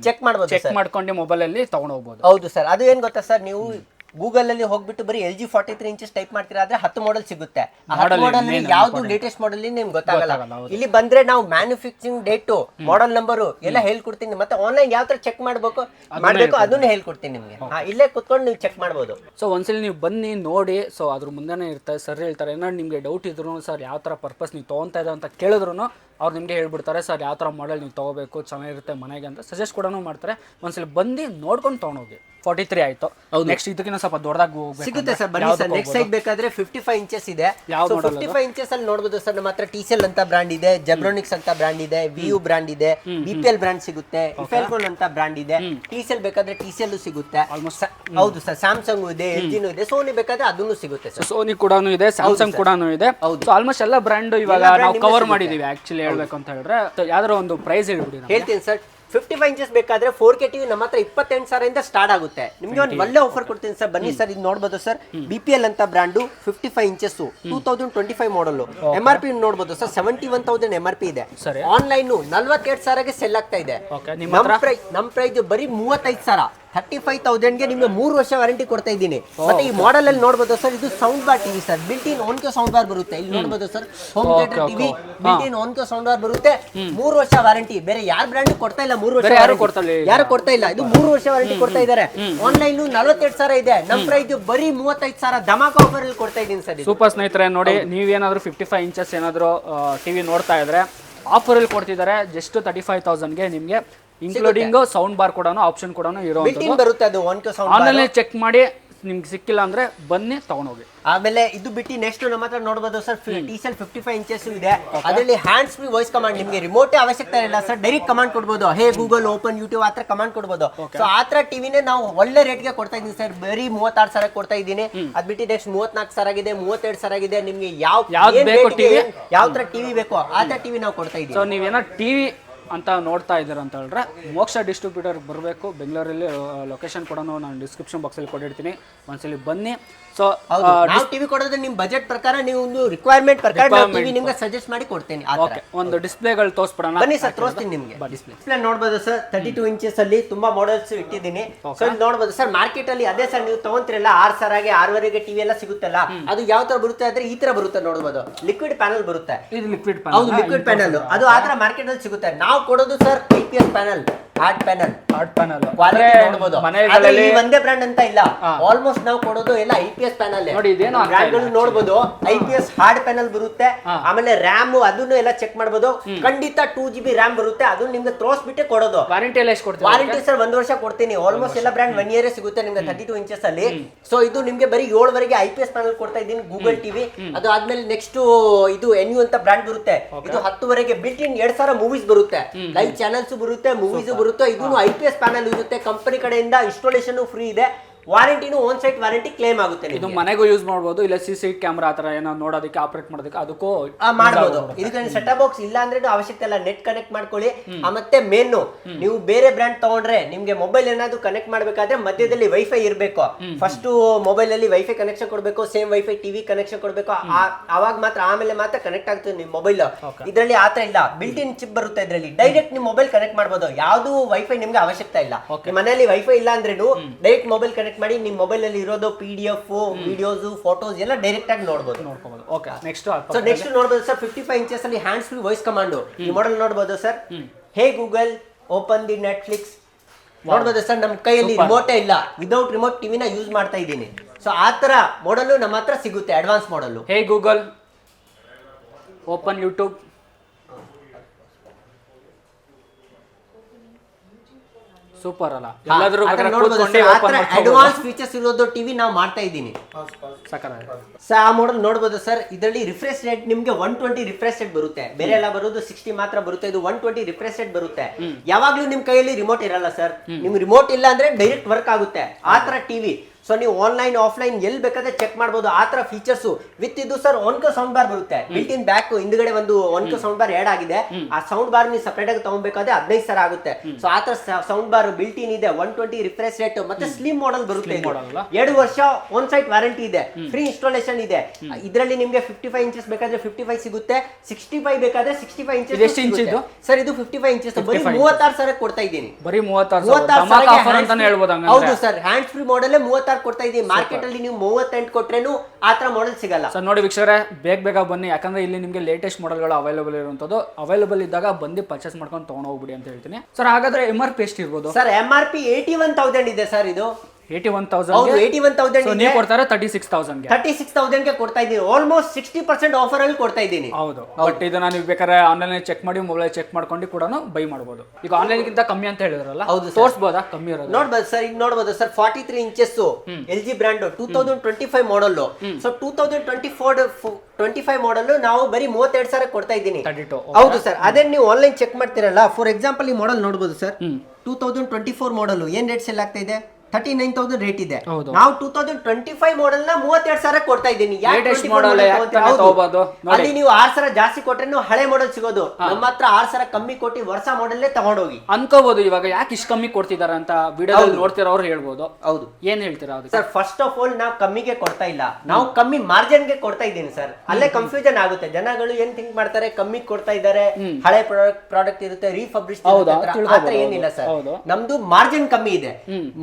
ಚೆಕ್ ಮಾಡ್ಬೋದು ಚೆಕ್ ಮಾಡ್ಕೊಂಡು ಮೊಬೈಲ್ ಅಲ್ಲಿ ತಗೊಂಡ್ ಹೋಗ್ಬೋದು. ಹೌದು ಸರ್ ಅದು ಏನ್ ಗೊತ್ತಾ ಸರ್ ನೀವು ಗೂಗಲ್ ಅಲ್ಲಿ ಹೋಗ್ಬಿಟ್ಟು ಬರೀ L G forty three inches type ಮಾಡ್ತೀರಾ ಆದ್ರೆ ಹತ್ತು ಮಾಡೆಲ್ ಸಿಗುತ್ತೆ. ಆ ಹತ್ತು ಮಾಡೆಲ್ ಯಾವ್ದು. ಲೇಟೆಸ್ಟ್ ಮಾಡೆಲ್ ನಿಮ್ಗೆ ಗೊತ್ತಾಗಲ್ಲ. ಇಲ್ಲಿ ಬಂದ್ರೆ ನಾವು ಮ್ಯಾನುಫ್ಯಾಕ್ಚರಿಂಗ್ ಡೇಟು ಮಾಡೆಲ್ ನಂಬರು ಎಲ್ಲ ಹೇಳ್ಕೊಡ್ತೀನಿ. ಮತ್ತೆ ಆನ್ಲೈನ್ ಯಾವ ತರ ಚೆಕ್ ಮಾಡ್ಬೇಕು ಮಾಡ್ಬೇಕು ಅದನ್ನ ಹೇಳ್ಕೊಡ್ತೀನಿ ನಿಮ್ಗೆ. ಇಲ್ಲೇ ಕುತ್ಕೊಂಡು ನೀವು ಚೆಕ್ ಮಾಡ್ಬೋದು. ಸೊ ಒಂದ್ಸಲಿ ನೀವು ಬನ್ನಿ ನೋಡಿ. ಸೊ ಅದ್ರ ಮುಂದೆನೇ ಇರ್ತಾರೆ ಸರ್ ಹೇಳ್ತಾರೆ ಏನಾದ್ರು ನಿಮಗೆ ಡೌಟ್ ಇದ್ರು ಸರ್ ಯಾವ ತರ ಪರ್ಪಸ್ ನೀವು ತಗೊಂತ ಇದ್ದಾರೆ ಅಂತ ಕೇಳಿದ್ರು ಅವ್ರು ನಿಮಗೆ ಹೇಳ್ಬಿಡ್ತಾರೆ ಸರ್ ಯಾವ ಥರ ಮಾಡೆಲ್ ನೀವು ತೊಗೋಬೇಕು ಚೆನ್ನಾಗಿರುತ್ತೆ ಮನೆಗೆ ಅಂತ ಸಜೆಸ್ಟ್ ಕೂಡ ಮಾಡ್ತಾರೆ. ಒಂದ್ಸಲ ಬಂದು ನೋಡ್ಕೊಂಡು ತೊಗೊಂಡೋಗಿ. ಫಾರ್ಟಿ ತ್ರೀ ಆಯಿತು ನೆಕ್ಸ್ಟ್ ಇದಕ್ಕಿಂತ ಸ್ವಲ್ಪ ದೊಡ್ಡದಾಗಿ ಹೋಗಿ ಸಿಗುತ್ತೆ ಸರ್. ಬನ್ನಿ ಸರ್. ನೆಕ್ಸ್ಟ್ ಸೈಡ್ ಬೇಕಾದ್ರೆ ಫಿಫ್ಟಿ ಫೈವ್ ಇಂಚಸ್ ಇದೆ. ಯಾವ ಫಿಫ್ಟಿ ಫೈವ್ ಇಂಚಸ್ ಅಲ್ಲಿ ನೋಡಬಹುದು ಸರ್. ನಮ್ಮ ಹತ್ರ ಟಿ ಸಿ ಎಲ್ ಅಂತ ಬ್ರಾಂಡ್ ಇದೆ ಜಬ್ರೋನಿಕ್ಸ್ ಅಂತ ಬ್ರಾಂಡ್ ಇದೆ ವಿಯು ಬ್ರಾಂಡ್ ಇದೆ ಬಿ ಪಿ ಎಲ್ ಬ್ರಾಂಡ್ ಸಿಗುತ್ತೆ ಇಫೆಲ್ಕೋನ್ ಅಂತ ಬ್ರಾಂಡ್ ಇದೆ. ಟಿ ಸಿ ಎಲ್ ಬೇಕಾದ್ರೆ ಟಿ ಸಿ ಎಲ್ ಸಿಗುತ್ತೆ ಆಲ್ಮೋಸ್ಟ್ ಹೌದು ಸರ್. ಸ್ಯಾಮ್ಸಂಗ್ ಇದೆ ಎಲ್ ಜಿನೂ ಇದೆ. ಸೋನಿ ಬೇಕಾದ್ರೆ ಅದನ್ನು ಸಿಗುತ್ತೆ ಸರ್. ಸೋನಿ ಕೂಡ ಇದೆ ಸ್ಯಾಮ್ಸಂಗ್ ಕೂಡ ಇದೆ. ಹೌದು. ಆಲ್ಮೋಸ್ಟ್ ಎಲ್ಲ ಬ್ರಾಂಡ್ ಇವಾಗ ನಾವು ಕವರ್. ಮಾಡಿದೀವಿ ಆಕ್ಚುಲಿ ಹೇಳ್ಬೇಕು ಅಂತ ಹೇಳಿದ್ರೆ ಯಾವ್ದಾರ ಒಂದು ಪ್ರೈಸ್ ಹೇಳ್ಬಿಡಿ ನಮ್ಗೆ. ಹೇಳ್ತೀನಿ ಸರ್. ಫಿಫ್ಟಿ ಫೈವ್ ಇಂಚಸ್ ಬೇಕಾದ್ರೆ ಫೋರ್ ಕೆ ಟಿವಿ ನಮ್ಮ ಹತ್ರ ಇಪ್ಪತ್ತೆಂಟು ಸಾವಿರದಿಂದ ಸ್ಟಾರ್ಟ್ ಆಗುತ್ತೆ. ನಿಮ್ಗೆ ಒಂದು ಒಳ್ಳೆ ಆಫರ್ ಕೊಡ್ತೀನಿ ಸರ್. ಬನ್ನಿ ಸರ್ ಇದು ನೋಡ್ಬೋದು ಸರ್. ಬಿ ಪಿ ಎಲ್ ಅಂತ brand fifty five inches two thousand twenty five model M R P ನೋಡ್ಬೋದು sir. Seventy one thousand M R P ಇದೆ. ಸರಿ. ಆನ್ಲೈನ್ ನಲ್ವತ್ತೆರಡು ಸಾವಿರಕ್ಕೆ ಸೆಲ್ ಆಗ್ತಾ ಇದೆ. ನಿಮ್ಮ? ಪ್ರೈಸ್ ನಮ್ಮ ಪ್ರೈಸ್ ಬರೀ ಮೂವತ್ತೈದು ಸಾವಿರ. ಥರ್ಟಿ ಫೈವ್ ತೌಸಂಡ್ಗೆ ನಿಮಗೆ ಮೂರು ವರ್ಷ ವಾರಂಟಿ ಕೊಡ್ತಾ ಇದ್ದೀನಿ. ಮತ್ತೆ ಈ ಮಾಡೆಲ್ ಅಲ್ಲಿ ನೋಡಬಹುದು ಸರ್ ಇದು sound bar TV sir. Built in Onkyo sound bar ಬರುತ್ತೆ. ಇಲ್ಲಿ ನೋಡಬಹುದು sir home theatre TV. Built in Onkyo sound bar ಬರುತ್ತೆ. ಮೂರು ವರ್ಷ ವಾರಂಟಿ. ಬೇರೆ ಯಾರ ಬ್ರ್ಯಾಂಡ್ ಕೊಡ್ತಾ ಇಲ್ಲ ಮೂರು ವರ್ಷ ಯಾರು. ಕೊಡ್ತಾ ಇಲ್ಲ ಯಾರು ಕೊಡ್ತಾ ಇಲ್ಲ. ಇದು ಮೂರು ವರ್ಷ ವಾರಂಟಿ ಕೊಡ್ತಾ ಇದ್ದಾರೆ ಆನ್ಲೈನ್ ನಲವತ್ತೆರಡು ಸಾವಿರ ಇದೆ. ನಮ್ಮ ಪ್ರೈಸ್ ಬರೀ ಮೂವತ್ತೈದು ಸಾವಿರ ಧಮಾಕ ಆಫರ್ ಅಲ್ಲಿ ಕೊಡ್ತಾ ಇದ್ದೀನಿ ಸರ್ ಸೂಪರ್ ಸ್ನೇಹಿತರೆ ನೋಡಿ ನೀವೇನಾದ್ರೂ ಫಿಫ್ಟಿ ಫೈವ್ ಇಂಚಸ್ ಏನಾದರೂ ಟಿವಿ ನೋಡ್ತಾ ಇದ್ರೆ ಆಫರಲ್ಲಿ ಕೊಡ್ತಿದ್ದಾರೆ ಜಸ್ಟ್ ತರ್ಟಿ ಫೈವ್ ತೌಸಂಡ್ಗೆ ನಿಮಗೆ ಇನ್ಕ್ಲೂಡಿಂಗ್ ಸೌಂಡ್ ಬಾರ್ ಕೂಡ ಆಪ್ಷನ್ ಕೂಡ ಇರೋ ಬರುತ್ತೆ ಅದು ಆನ್ಲೈನ್ ಚೆಕ್ ಮಾಡಿ ನಿಮ್ಗೆ ಸಿಕ್ಕಿಲ್ಲ ಅಂದ್ರೆ ಬನ್ನಿ ತಗೊಂಡೋಗಿ. ಆಮೇಲೆ ಇದು ಬಿಟ್ಟು ನೆಕ್ಸ್ಟ್ ನಮ್ಮ ಹತ್ರ ನೋಡಬಹುದು ಸರ್ ಟೀಸಲ್ ಸೆಲ್ ಫಿಫ್ಟಿ ಫೈವ್ ಇಂಚಸ್ ಇದೆ. ಅದರಲ್ಲಿ ಹ್ಯಾಂಡ್ಸ್ ಫ್ರೀ ವಾಯ್ಸ್ ಕಮಾಂಡ್ ನಿಮಗೆ ರಿಮೋಟ್ ಅವಶ್ಯಕತೆ ಇಲ್ಲ ಸರ್ ಡೈರೆಕ್ಟ್ ಕಮಾಂಡ್ ಕೊಡ್ಬೋದು. ಹೇ ಗೂಗಲ್ ಓಪನ್ ಯೂಟ್ಯೂಬ್ ಆತರ ಕಮಾಂಡ್ ಕೊಡ್ಬೋದು. ಸೊ ಆತರ ಟಿವಿನೇ ನಾವು ಒಳ್ಳೆ ರೇಟ್ಗೆ ಕೊಡ್ತಾ ಇದ್ದೀನಿ ಸರ್ ಬರೀ ಮೂವತ್ತಾರು ಸಾವಿರ ಕೊಡ್ತಾ ಇದ್ದೀನಿ. ಅದ್ ಬಿಟ್ಟು ನೆಕ್ಸ್ಟ್ ಮೂವತ್ನಾಲ್ಕು ಸಾವಿರ ಆಗಿದೆ ಮೂವತ್ತೆರಡು ಸಾವಿರ ಆಗಿದೆ ನಿಮಗೆ ಯಾವ ಟಿವಿ ಯಾವ ತರ ಟಿವಿ ಬೇಕೋ ಆ ಥರ ಟಿವಿ ನಾವು ಕೊಡ್ತಾ ಇದ್ದೀವಿ. ಸೊ ನೀವೇನೋ ಟಿ ವಿ ಅಂತ ನೋಡ್ತಾ ಇದ್ದೀರ ಅಂತ ಹೇಳಿದ್ರೆ ಮೋಕ್ಷ ಡಿಸ್ಟ್ರಿಬ್ಯೂಟರ್ ಬರಬೇಕು ಬೆಂಗಳೂರಲ್ಲಿ ಲೊಕೇಶನ್ ಕೂಡ ನಾನು ಡಿಸ್ಕ್ರಿಪ್ಷನ್ ಬಾಕ್ಸಲ್ಲಿ ಕೊಟ್ಟಿರ್ತೀನಿ. ಒಂದ್ಸಲಿ ಬನ್ನಿ. ಸೊ ಟಿವಿ ಕೊಡೋದ್ರೆ ನಿಮ್ಮ ಬಜೆಟ್ ಪ್ರಕಾರ ನೀವು ಒಂದು ರಿಕ್ವೈರ್ಮೆಂಟ್ ಪ್ರಕಾರ ಟಿವಿ ನಿಮ್ಗೆ ಸಜೆಸ್ಟ್ ಮಾಡಿ ಕೊಡ್ತೇನೆ ಓಕೆ ಒಂದು ಡಿಸ್ಪ್ಲೇಗಳು ತೋರಿಸ್ಬಿಡೋಣ. ಬನ್ನಿ ಸರ್ ತೋರಿಸ್ತೀನಿ ನಿಮಗೆ. ಡಿಸ್ಪ್ಲೇ ನೋಡ್ಬೋದು ಸರ್ ತರ್ಟಿ ಟು ಇಂಚಸ್ ಅಲ್ಲಿ ತುಂಬಾ ಮಾಡೆಲ್ಸ್ ಇಟ್ಟಿದ್ದೀನಿ. ಸೊ ಇಲ್ಲಿ ನೋಡ್ಬೋದು ಸರ್ ಮಾರ್ಕೆಟ್ ಅಲ್ಲಿ ಅದೇ ಸರ್ ನೀವು ತಗೊಂತಿರಲ್ಲ ಆರ್ ಸರ್ ಆಗಿ ಆರ್ವರೆಗೆ ಟಿವಿ ಎಲ್ಲ ಸಿಗುತ್ತಲ್ಲ ಅದು ಯಾವ ತರ ಬರುತ್ತೆ ಆದ್ರೆ ಈ ತರ ಬರುತ್ತೆ ನೋಡ್ಬೋದು. ಲಿಕ್ವಿಡ್ ಪ್ಯಾನಲ್ ಬರುತ್ತೆ. ಇದು ಲಿಕ್ವಿಡ್ ಪ್ಯಾನಲ್ ಲಿಕ್ವಿಡ್ ಪ್ಯಾನಲ್ ಅದು ಆ ತರ ಮಾರ್ಕೆಟ್ ಅಲ್ಲಿ ಸಿಗುತ್ತೆ. ನಾವು ಕೊಡೋದು sir I P S panel hard panel hard panel quality ನೋಡ್ಬೋದು. ಆದ್ರೆ ಮನೆಗಳಲ್ಲಿ ಈ ಒಂದೇ ಬ್ರ್ಯಾಂಡ್ ಅಂತ ಇಲ್ಲ. ಹಾ. ಆಲ್ಮೋಸ್ಟ್ ನಾವು ಕೊಡೋದು ಎಲ್ಲ ಐ ಪಿ ಎಸ್ ಪ್ಯಾನಲ್ ನೋಡಿ, ಇದೇನು ಆಗ್ತಾ ಬ್ರ್ಯಾಂಡ್ ಇಲ್ಲ ನೋಡ್ಬೋದು. I P S hard panel ಬರುತ್ತೆ. ಹಾ. ಆಮೇಲೆ ರ್ಯಾಮ್ ಅದನ್ನು ಎಲ್ಲ ಚೆಕ್ ಮಾಡ್ಬೋದು. ಖಂಡಿತ ಟೂ ಜಿ ಬಿ ರ್ಯಾಮ್ ಬರುತ್ತೆ. ಅದನ್ನ ನಿಮ್ಗೆ ತೋರಿಸ್ಬಿಟ್ಟೆ ಕೊಡೋದು. ವಾರಂಟಿ ಎಲ್ಲ ಎಷ್ಟು ಕೊಡ್ತೀವಿ ವಾರಂಟಿ ಸರ್ ಒಂದ್ ವರ್ಷ ಕೊಡ್ತೀನಿ. ಆಲ್ಮೋಸ್ಟ್ ಎಲ್ಲ ಬ್ರ್ಯಾಂಡ್ ಒನ್ ಇಯರ್ ಸಿಗುತ್ತೆ ನಿಮ್ಗೆ ತರ್ಟಿ ಟು ಇಂಚಸ್ ಅಲ್ಲಿ. ಸೊ ಇದು ನಿಮ್ಗೆ ಬರೀ ಏಳುವರೆಗೆ ಐ ಪಿ ಎಸ್ ಪ್ಯಾನಲ್ ಕೊಡ್ತಾ ಇದ್ದೀನಿ ಗೂಗಲ್ ಟಿವಿ ಅದು ಆದ್ಮೇಲೆ ನೆಕ್ಸ್ಟ್ ಇದು ಎನ್ ಯು ಅಂತ ಬ್ರ್ಯಾಂಡ್ ಬರುತ್ತೆ. ಇದು ಹತ್ತುವರೆಗೆ ಬಿಲ್ಟ್ ಇನ್ ಎರಡ್ ಸಾವಿರ ಮೂವೀಸ್ ಬರುತ್ತೆ. ಲೈವ್ ಚಾನಲ್ಸ್ ಬರುತ್ತೆ ಮೂವೀಸ್ ಬರುತ್ತೆ ಇದು ಐ ಪಿ ಎಸ್ ಪ್ಯಾನಲ್ ಇರುತ್ತೆ ಕಂಪನಿ ಕಡೆಯಿಂದ ಇನ್ಸ್ಟಾಲೇಷನ್ ಫ್ರೀ ಇದೆ. ವಾರಂಟಿನೂ ಓನ್ ಸೈಟ್ ವಾರಂಟಿ ಕ್ಲೇಮ್ ಆಗುತ್ತೆ ಇದು. ಮನೆಗೂ ಯೂಸ್ ಮಾಡ್ಬೋದು ಇಲ್ಲ ಸಿ ಸಿ ಕ್ಯಾಮ್ರಾ ಆತರ ಏನೋ ನೋಡೋದಕ್ಕೆ ಆಪರೇಟ್ ಮಾಡೋದಕ್ಕೆ ಅದಕ್ಕೂ ಮಾಡಬಹುದು ಇದಕ್ಕೆ ಅಪ್ ಬಾಕ್ಸ್ ಇಲ್ಲ ಅಂದ್ರೆ ಅವಶ್ಯಕತೆ ಇಲ್ಲ ನೆಟ್ ಕನೆಕ್ಟ್ ಮಾಡ್ಕೊಳ್ಳಿ. ಮತ್ತೆ ಮೇನ್ ನೀವು ಬೇರೆ ಬ್ರ್ಯಾಂಡ್ ತಗೊಂಡ್ರೆ ನಿಮ್ಗೆ ಮೊಬೈಲ್ ಏನಾದ್ರು ಕನೆಕ್ಟ್ ಮಾಡ್ಬೇಕಾದ್ರೆ ಮಧ್ಯದಲ್ಲಿ ವೈಫೈ ಇರಬೇಕು. ಫಸ್ಟ್ ಮೊಬೈಲ್ ಅಲ್ಲಿ ವೈಫೈ ಕನೆಕ್ಷನ್ ಕೊಡ್ಬೇಕು ಸೇಮ್ ವೈಫೈ ಟಿವಿ ಕನೆಕ್ಷನ್ ಕೊಡ್ಬೇಕು. ಅವಾಗ ಮಾತ್ರ ಆಮೇಲೆ ಮಾತ್ರ ಕನೆಕ್ಟ್ ಆಗ್ತದೆ ನಿಮ್ ಮೊಬೈಲ್ ಇದರಲ್ಲಿ ಆತರ ಇಲ್ಲ. ಬಿಲ್ಟ್ ಇನ್ ಚಿಪ್ ಬರುತ್ತೆ ಇದರಲ್ಲಿ. ಡೈರೆಕ್ಟ್ ನಿಮ್ ಮೊಬೈಲ್ ಕನೆಕ್ಟ್ ಮಾಡಬಹುದು ಯಾವ್ದು ವೈಫೈ ನಿಮ್ಗೆ ಅವಶ್ಯಕತೆ ಇಲ್ಲ. ಮನೆಯಲ್ಲಿ ವೈಫೈ ಇಲ್ಲ ಅಂದ್ರೆ ಡೈರೆಕ್ಟ್ ಮೊಬೈಲ್ ಕನೆಕ್ಟ್ ಮಾಡಿ ನಿಮ್ಮ ಮೊಬೈಲ್ ಅಲ್ಲಿ ಇರೋದು P D F videos photos ಎಲ್ಲ ಡೈರೆಕ್ಟ್ ಆಗಿ ನೋಡ್ಬೋದು. ನೋಡ್ಕೋಬಹುದು ಓಕೆ ನೆಕ್ಸ್ಟ್ ಸೊ ನೆಕ್ಸ್ಟ್ ನೋಡಬಹುದು ಸರ್ ಫಿಫ್ಟಿ ಫೈವ್ ಇಂಚಸ್ ಅಲ್ಲಿ ಹ್ಯಾಂಡ್ಸ್ ಫ್ರೀ ವಾಯ್ಸ್ ಕಮಾಂಡು ಈ ಮಾಡೆಲ್ ನೋಡಬಹುದು sir hey Google open the Netflix ನೋಡಬಹುದು ಸರ್ ನಮ್ಮ ಕೈಯಲ್ಲಿ ರಿಮೋಟೇ ಇಲ್ಲ. ವಿದೌಟ್ ರಿಮೋಟ್ ಟಿವಿನ ಯೂಸ್ ಮಾಡ್ತಾ ಇದ್ದೀನಿ. ಸೊ ಆ ತರ ಮಾಡಲು ನಮ್ಮ ಹತ್ರ ಸಿಗುತ್ತೆ ಅಡ್ವಾನ್ಸ್ ಮಾಡಲು hey Google open YouTube super ಅಲ್ಲ. ಎಲ್ಲಾದ್ರೂ ಬೇಕಾದ್ರೆ ಕೂತ್ಕೊಂಡೆ ಓಪನ್ ಅಡ್ವಾನ್ಸ್ ಫೀಚರ್ಸ್ ಇರೋದು ಟಿವಿ ನಾವು ಮಾಡ್ತಾ ಇದ್ದೀನಿ. ಸರ್ ಆ ಮಾಡಲ್ ನೋಡ್ಬೋದು ಸರ್ ಇದರಲ್ಲಿ ರಿಫ್ರೆಶ್ ರೇಟ್ ನಿಮ್ಗೆ ಒನ್ ಟ್ವೆಂಟಿ ರಿಫ್ರೆಶ್ ರೇಟ್ ಬರುತ್ತೆ. ಬೇರೆ ಎಲ್ಲ ಬರೋದು ಸಿಕ್ಸ್ಟಿ ಮಾತ್ರ ಬರುತ್ತೆ ಇದು ಒನ್ ಟ್ವೆಂಟಿ ರಿಫ್ರೆಶ್ ರೇಟ್ ಬರುತ್ತೆ. ಯಾವಾಗ್ಲೂ ನಿಮ್ ಕೈಯಲ್ಲಿ ರಿಮೋಟ್ ಇರಲ್ಲ ಸರ್. ನಿಮ್ ರಿಮೋಟ್ ಇಲ್ಲ ಅಂದ್ರೆ ಡೈರೆಕ್ಟ್ ವರ್ಕ್ ಆಗುತ್ತೆ. ಆ ತರ ಟಿವಿ ಸೊ ನೀವು ಆನ್ಲೈನ್ ಆಫ್ಲೈನ್ ಎಲ್ಲಿ ಬೇಕಾದ್ರೆ ಚೆಕ್ ಮಾಡ್ಬೋದು. ಆ ತರ ಫೀಚರ್ಸ್ ವಿತ್ ಇದು ಸರ್ ಒನ್ಕ ಸೌಂಡ್ ಬಾರ್ ಬರುತ್ತೆ. ಬಿಲ್ಟ್ ಇನ್ ಬ್ಯಾಕ್ ಹಿಂದ್ಗಡೆ ಒಂದು ಒನ್ಕ ಸೌಂಡ್ ಬಾರ್ ಎರಡ್ ಆಗಿದೆ. ಆ ಸೌಂಡ್ ಬಾರ್ ನೀವು ಸಪರೇಟ್ ಆಗಿ ತಗೊಬೇಕಾದ್ರೆ ಹದಿನೈದು ಸಾವಿರ ಆಗುತ್ತೆ. ಸೊ ಆ ತರ ಸೌಂಡ್ ಬಾರ್ ಬಿಲ್ಟ್ ಇನ್ ಇದೆ. ಒನ್ ಟ್ವೆಂಟಿ ರಿಫ್ರೆಶ್ ರೇಟ್ ಮತ್ತೆ ಸ್ಲಿಮ್ ಮಾಡಲ್ ಬರುತ್ತೆ. ಎರಡು ವರ್ಷ ಒನ್ ಸೈಟ್ ವ್ಯಾರಂಟಿ ಇದೆ. ಫ್ರೀ ಇನ್ಸ್ಟಾಲೇಷನ್ ಇದೆ. ಇದರಲ್ಲಿ ನಿಮ್ಗೆ ಫಿಫ್ಟಿ ಫೈವ್ ಇಂಚಸ್ ಬೇಕಾದ್ರೆ ಫಿಫ್ಟಿ ಫೈವ್ ಸಿಗುತ್ತೆ. ಸಿಕ್ಸ್ಟಿ ಫೈವ್ ಬೇಕಾದ್ರೆ ಸಿಕ್ಸ್ಟಿ ಫೈವ್ ಇಂಚಸ್ ಎಷ್ಟು ಇಂಚ್ ಇದು? ಸರ್ ಇದು ಫಿಫ್ಟಿ ಫೈವ್ ಇಂಚಸ್ ಬರೀ 55 ಮೂವತ್ತಾರು ಸಾವಿರ ಕೊಡ್ತಾ ಇದ್ದೀನಿ. ಬರೀ ಮೂವತ್ತಾರು ಹೌದು ಸರ್ ಹ್ಯಾಂಡ್ ಫ್ರೀ ಮಾಡಲ್ ಮೂವತ್ತಾರು ಕೊಡ್ತಾ ಇದ್ದೀವಿ ಮಾರ್ಕೆಟ್ ಅಲ್ಲಿ ನೀವು ಮೂವತ್ತೆಂಟು ಕೊಟ್ರೇನು ಆ ತರ ಮಾಡೆಲ್ ಸಿಗಲ್ಲ. ಸರ್ ನೋಡಿ ವೀಕ್ಷಕರ ಬೇಗ ಬೇಗ ಬನ್ನಿ. ಯಾಕಂದ್ರೆ ಇಲ್ಲಿ ನಿಮಗೆ ಲೇಟೆಸ್ಟ್ ಮಾಡೆಲ್ಗಳು ಅವೈಲೇಬಲ್ ಇರುವಂಥದ್ದು. ಅವೈಲೇಬಲ್ ಇದ್ದಾಗ ಬಂದು ಪರ್ಚೇಸ್ ಮಾಡ್ಕೊಂಡು ತೊಗೊಂಡು ಹೋಗ್ಬಿಡಿ ಅಂತ ಹೇಳ್ತೀನಿ. ಸರ್ ಹಾಗಾದ್ರೆ ಎಂ ಆರ್ ಪಿ ಎಷ್ಟು ಇರ್ಬೋದು sir M R P eighty one thousand ಇದೆ ಸರ್ ಇದು. Eighty one thousand eighty one thousand ನೀವು ಕೊಡ್ತಾರೆ ತರ್ಟಿ ಸಿಕ್ಸ್ ತೌಸಂಡ್ಗೆ ತರ್ಟಿ ಸಿಕ್ಸ್ ತೌಸಂಡ್ಗೆ ಕೊಡ್ತಾ ಇದ್ದೀನಿ. ಆಲ್ಮೋಸ್ಟ್ ಸಿಕ್ಸ್ಟಿ ಪರ್ಸೆಂಟ್ ಆಫರ್ ಅಲ್ಲಿ ಕೊಡ್ತಾ ಇದ್ದೀನಿ. ಹೌದು. ಬಟ್ ಇದನ್ನ ನೀವು ಬೇಕಾದ್ರೆ ಆನ್ಲೈನ್ ಚೆಕ್ ಮಾಡಿ ಮೊಬೈಲ್ ಚೆಕ್ ಮಾಡ್ಕೊಂಡು ಕೂಡ ಬೈ ಮಾಡ್ಬೋದು. ಈಗ ಆನ್ಲೈನ್ಗಿಂತ ಕಮ್ಮಿ ಅಂತ ಹೇಳಿದ್ರಲ್ಲ ಹೌದು ತೋರಿಸಬಹುದಾ ಕಮ್ಮಿ ಇರೋದು. ನೋಡ್ಬೋದು ಸರ್ ಈಗ ನೋಡ್ಬೋದು sir forty three inches L G brand two thousand twenty five model so two thousand twenty four twenty five model ನಾವು ಬರೀ ಮೂವತ್ತೆರಡು ಸಾವಿರ ಕೊಡ್ತಾ ಇದ್ದೀನಿ. ಹೌದು ಸರ್ ಅದೇ ನೀವು ಆನ್ಲೈನ್ ಚೆಕ್ ಮಾಡ್ತೀರಲ್ಲ ಫಾರ್ ಎಕ್ಸಾಂಪಲ್ ಈ ಮಾಡಲ್ ನೋಡ್ಬೋದು sir. Two thousand twenty four model ಏನ್ ರೇಟ್ ಸೆಲ್ ಆಗ್ತಾ ಇದೆ? ತರ್ಟಿ ನೈನ್ ತೌಸಂಡ್ ರೇಟ್ ಇದೆ. ಹೌದು. ನಾವು ಟೂ ತೌಸಂಡ್ ಟ್ವೆಂಟಿ ಫೈವ್ ಮಾಡಲ್ನ ಮೂವತ್ತೆರಡು ಸಾವಿರ ಕೊಡ್ತಾ ಇದ್ದೀನಿ. ಯಾಕೆ Latest 24 model model ಯಾಕೆ ತಾನೇ ಹೌದು. ತಗೋಬಾರ್ದು? ನೋಡಿ. ಅಲ್ಲಿ ನೀವು ಆರ್ ಸಾವಿರ ಜಾಸ್ತಿ ಕೊಟ್ರೆ ನೀವು ಹಳೆ ಮಾಡಲ್ ಸಿಗೋದು. ನಮ್ಮ ಹತ್ರ ಆರ್ ಸಾವಿರ ಕಮ್ಮಿ ಕೊಟ್ಟು ವರ್ಷ ಮಾಡಲ್ಲೇ ತಗೊಂಡೋಗಿ. ಅನ್ಕೋಬಹುದು ಇವಾಗ ಯಾಕೆ ಇಷ್ಟು ಕಮ್ಮಿ ಕೊಡ್ತಿದಾರೆ ಅಂತ ವಿಡಿಯೋದಲ್ಲಿ ಅವ್ರು ಹೇಳ್ಬೋದು. ಹೌದು. ಏನ್ ಹೇಳ್ತೀರಾ ಅದಕ್ಕೆ? ಸರ್ ಫಸ್ಟ್ ಆಫ್ ಆಲ್ ನಾವು ಕಮ್ಮಿಗೆ ಕೊಡ್ತಾ ಇಲ್ಲ. ನಾವು ಕಮ್ಮಿ ಮಾರ್ಜಿನ್ಗೆ ಕೊಡ್ತಾ ಇದ್ದೀನಿ ಸರ್. ಅಲ್ಲೇ ಕನ್ಫ್ಯೂಷನ್ ಆಗುತ್ತೆ. ಜನಗಳು ಏನ್ ಥಿಂಕ್ ಮಾಡ್ತಾರೆ? ಕಮ್ಮಿ ಕೊಡ್ತಾ ಇದ್ದಾರೆ. ಹಳೆ ಪ್ರಾಡಕ್ಟ್ ಪ್ರಾಡಕ್ಟ್ ಇರುತ್ತೆ ರೀಫಬ್ರಿಶ್ ಹೌದಾ? ತಿಳ್ಕೊಬೋದು, ಏನಿಲ್ಲ ಸರ್. ಹೌದು. ನಮ್ದು ಮಾರ್ಜಿನ್ ಕಮ್ಮಿ ಇದೆ.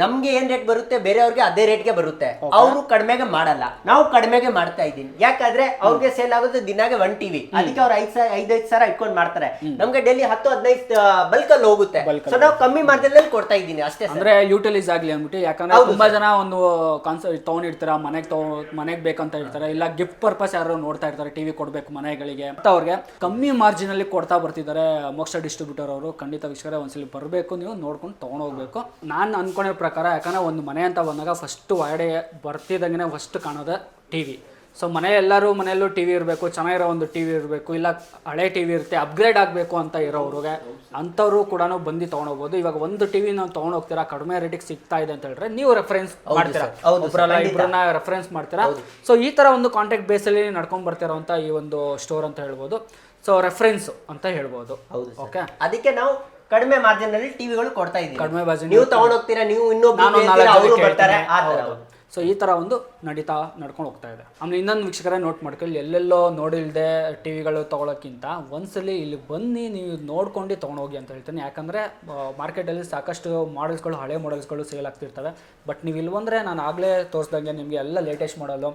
ನಮ್ಗೆ ಏನ್ ರೇಟ್ ಬರುತ್ತೆ? ಬೇರೆಯವ್ರಿಗೆ ಅದೇ ರೇಟ್ಗೆ ಬರುತ್ತೆ. ಅವರು ಕಡಿಮೆಗೆ ಮಾಡಲ್ಲ. ನಾವು ಕಡಿಮೆಗೆ ಮಾಡ್ತಾ ಇದ್ದೀನಿ. ಯಾಕಂದ್ರೆ ಅವ್ರಿಗೆ ಸೇಲ್ ಆಗೋದು ದಿನಾಗೆ ಒನ್ ಟಿವಿ ಅದಕ್ಕೆ ಅವ್ರು ಐದ್ ಸಾವಿರ ಐದೈದು ಸಾವಿರ ಇಟ್ಕೊಂಡು ಮಾಡ್ತಾರೆ. ನಮ್ಗೆ ಡೈಲಿ ಹತ್ತು ಹದಿನೈದು ಬಲ್ಕ್ ಅಲ್ಲಿ ಹೋಗುತ್ತೆ. ಸೊ ನಾವು ಕಮ್ಮಿ ಮಾರ್ಜಿನ್ ಅಲ್ಲಿ ಕೊಡ್ತಾ ಇದ್ದೀನಿ ಅಷ್ಟೇ ಅಂದ್ರೆ ಯೂಟಿಲೈಸ್ ಆಗ್ಲಿ ಅಂದ್ಬಿಟ್ಟು ಯಾಕಂದ್ರೆ ತುಂಬಾ ಜನ ಒಂದು ಕಾನ್ಸರ್ಟ್ ತಗೊಂಡಿರ್ತಾರ ಮನೆಗೆ ತಗೋ ಮನೆಗೆ ಬೇಕಂತ ಇರ್ತಾರೆ ಇಲ್ಲ ಗಿಫ್ಟ್ ಪರ್ಪಸ್ ಯಾರು ನೋಡ್ತಾ ಇರ್ತಾರೆ ಟಿವಿ ಕೊಡ್ಬೇಕು ಮನೆಗಳಿಗೆ ಅಂತ ಅವ್ರಿಗೆ ಕಮ್ಮಿ ಮಾರ್ಜಿನ್ ಅಲ್ಲಿ ಕೊಡ್ತಾ ಬರ್ತಿದ್ದಾರೆ ಮೋಕ್ಷ ಡಿಸ್ಟ್ರಿಬ್ಯೂಟರ್ ಅವರು. ಖಂಡಿತ ವೀಕ್ಷಕರೇ ಒಂದ್ಸಲಿ ಬರಬೇಕು ನೀವು ನೋಡ್ಕೊಂಡು ತಗೊಂಡೋಗ್ಬೇಕು ನಾನು ಅನ್ಕೊಂಡಿರೋ ಪ್ರಕಾರ ಯಾಕಂದ್ರೆ ಒಂದು ಮನೆ ಅಂತ ಬಂದಾಗ ಫಸ್ಟ್ ಒಳಗಡೆ ಬರ್ತಿದ್ದಂಗೆ ಫಸ್ಟ್ ಕಾಣೋದು ಟಿವಿ ಸೊ ಮನೆ ಎಲ್ಲರೂ ಮನೆಯಲ್ಲೂ ಟಿ ವಿ ಇರಬೇಕು ಚೆನ್ನಾಗಿರೋ ಒಂದು ಟಿ ವಿ ಇರಬೇಕು ಇಲ್ಲ ಹಳೆ ಟಿ ವಿ ಇರುತ್ತೆ ಅಪ್ಗ್ರೇಡ್ ಆಗಬೇಕು ಅಂತ ಇರೋವ್ರಿಗೆ ಅಂಥವ್ರು ಕೂಡ ಬಂದು ತೊಗೊಂಡೋಗ್ಬೋದು. ಇವಾಗ ಒಂದು ಟಿ ವಿ ನಾವು ತೊಗೊಂಡೋಗ್ತೀರಾ ಕಡಿಮೆ ರೇಟಿಗೆ ಸಿಗ್ತಾ ಇದೆ ಅಂತ ಹೇಳಿದ್ರೆ ನೀವು ರೆಫರೆನ್ಸ್ ಮಾಡ್ತೀರಾ? ಒಬ್ಬರಲ್ಲ ಇಬ್ಬರನ್ನ ರೆಫರೆನ್ಸ್ ಮಾಡ್ತೀರಾ? ಸೊ ಈ ಥರ ಒಂದು ಕಾಂಟ್ಯಾಕ್ಟ್ ಬೇಸಲ್ಲಿ ನಡ್ಕೊಂಡು ಅಂತ ಈ ಒಂದು ಸ್ಟೋರ್ ಅಂತ ಹೇಳ್ಬೋದು. ಸೊ ರೆಫರೆನ್ಸ್ ಅಂತ ಹೇಳ್ಬೋದು. ಹೌದು ಓಕೆ ಅದಕ್ಕೆ ನಾವು ಕಡಿಮೆ ಮಾರ್ಜಿನ್ ಅಲ್ಲಿ ಟಿವಿಗಳು ಕೊಡ್ತಾ ಇದ್ದೀವಿ. ಕಡಿಮೆ ಮಾರ್ಜಿನ್ ನೀವು ತಗೊಂಡ್ ಹೋಗ್ತೀರಾ ನೀವು ಇನ್ನೂ ನಾನು ಹೇಳ್ತೀರಾ, ನಾಲ್ಕು ಅವ್ರು ಜನಕ್ಕೆ ಬರ್ತಾರೆ ಆ ತರ. ಸೊ ಈ ಥರ ಒಂದು ನಡೀತಾ ನಡ್ಕೊಂಡು ಹೋಗ್ತಾ ಇದೆ. ಆಮೇಲೆ ಇನ್ನೊಂದು ವೀಕ್ಷಕರೇ ನೋಟ್ ಮಾಡ್ಕೊಳ್ಳಿ. ಎಲ್ಲೆಲ್ಲೋ ನೋಡಿಲ್ದೆ ಟಿವಿಗಳು ತಗೊಳೋಕ್ಕಿಂತ ಒಂದ್ಸಲಿ ಇಲ್ಲಿ ಬನ್ನಿ ನೀವು ನೋಡ್ಕೊಂಡು ತೊಗೊಂಡೋಗಿ ಅಂತ ಹೇಳ್ತೀನಿ. ಯಾಕಂದರೆ ಮಾರ್ಕೆಟಲ್ಲಿ ಸಾಕಷ್ಟು ಮಾಡೆಲ್ಸ್ಗಳು ಹಳೆ ಮಾಡೆಲ್ಸ್ಗಳು ಸೇಲ್ ಆಗ್ತಿರ್ತವೆ. ಬಟ್ ನೀವು ಇಲ್ಲವಂದ್ರೆ ನಾನು ಆಗಲೇ ತೋರಿಸ್ದಂಗೆ ನಿಮಗೆ ಎಲ್ಲ latest model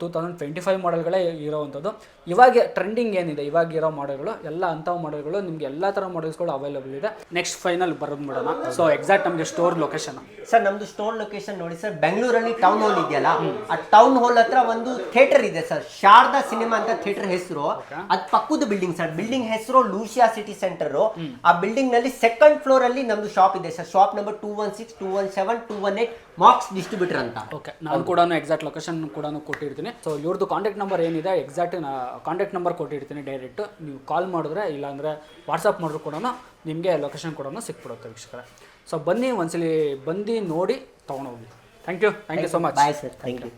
two thousand twenty five ಮಾಡಲ್ಗಳೇ ಇರೋವಂಥದ್ದು. ಇವಾಗ ಟ್ರೆಂಡಿಂಗ್ ಏನಿದೆ ಇವಾಗ ಇರೋ ಮಾಡೆಲ್ಗಳು ಎಲ್ಲ ಅಂಥ ಮಾಡಲ್ಗಳು ನಿಮಗೆ ಎಲ್ಲ ಥರ ಮಾಡಲ್ಸ್ಗಳು ಅವೈಲೇಬಲ್ ಇದೆ. ನೆಕ್ಸ್ಟ್ ಫೈನಲ್ ಬರೋದು ಮಾಡೋಣ ಸೊ ಎಕ್ಸಾಕ್ಟ್ ನಮಗೆ ಸ್ಟೋರ್ ಲೊಕೇಶನ್ ಸರ್ ನಮ್ದು ಸ್ಟೋರ್ ಲೊಕೇಶನ್ ನೋಡಿ ಸರ್ ಬೆಂಗಳೂರಲ್ಲಿ ಟೌನ್ ಹಾಲ್ ಇದೆಯಲ್ಲ? ಆ ಟೌನ್ ಹಾಲ್ ಹತ್ರ ಒಂದು ಥಿಯೇಟರ್ ಇದೆ ಸರ್ ಶಾರದಾ ಸಿನಿಮಾ ಅಂತ ಥಿಯೇಟರ್ ಹೆಸರು. ಅದ್ ಪಕ್ಕದ ಬಿಲ್ಡಿಂಗ್ ಸರ್. ಬಿಲ್ಡಿಂಗ್ ಹೆಸರು ಲೂಸಿಯಾ ಸಿಟಿ ಸೆಂಟರ್ ಆ ಬಿಲ್ಡಿಂಗ್ನಲ್ಲಿ ಸೆಕೆಂಡ್ ಫ್ಲೋರ್ ಅಲ್ಲಿ ನಮ್ದು ಶಾಪ್ ಇದೆ sir. Shop number two one six two one seven two one eight Marks distributor ಅಂತ. ಓಕೆ ನಾನು ಕೂಡ ಎಕ್ಸಾಕ್ಟ್ ಲೊಕೇಶನ್ ಕೂಡ ಕೊಟ್ಟಿರ್ತೀನಿ. ಸೊ ಇವ್ರದ್ದು ಕಾಂಟ್ಯಾಕ್ಟ್ ನಂಬರ್ ಏನಿದೆ ಎಕ್ಸಾಕ್ಟ್ ಕಾಂಟ್ಯಾಕ್ಟ್ ನಂಬರ್ ಕೊಟ್ಟಿರ್ತೀನಿ ಡೈರೆಕ್ಟ್ ನೀವು ಕಾಲ್ ಮಾಡಿದ್ರೆ ಇಲ್ಲಾಂದರೆ ವಾಟ್ಸಪ್ ಮಾಡಿದ್ರು ಕೂಡ ನಿಮಗೆ ಲೊಕೇಶನ್ ಕೂಡ ಸಿಕ್ಬಿಡುತ್ತೆ ವೀಕ್ಷಕರೇ. ಸೊ ಬನ್ನಿ ಒಂದ್ಸಲಿ ಬಂದು ನೋಡಿ ತೊಗೊಂಡೋಗಿ thank you thank you so much bye sir thank you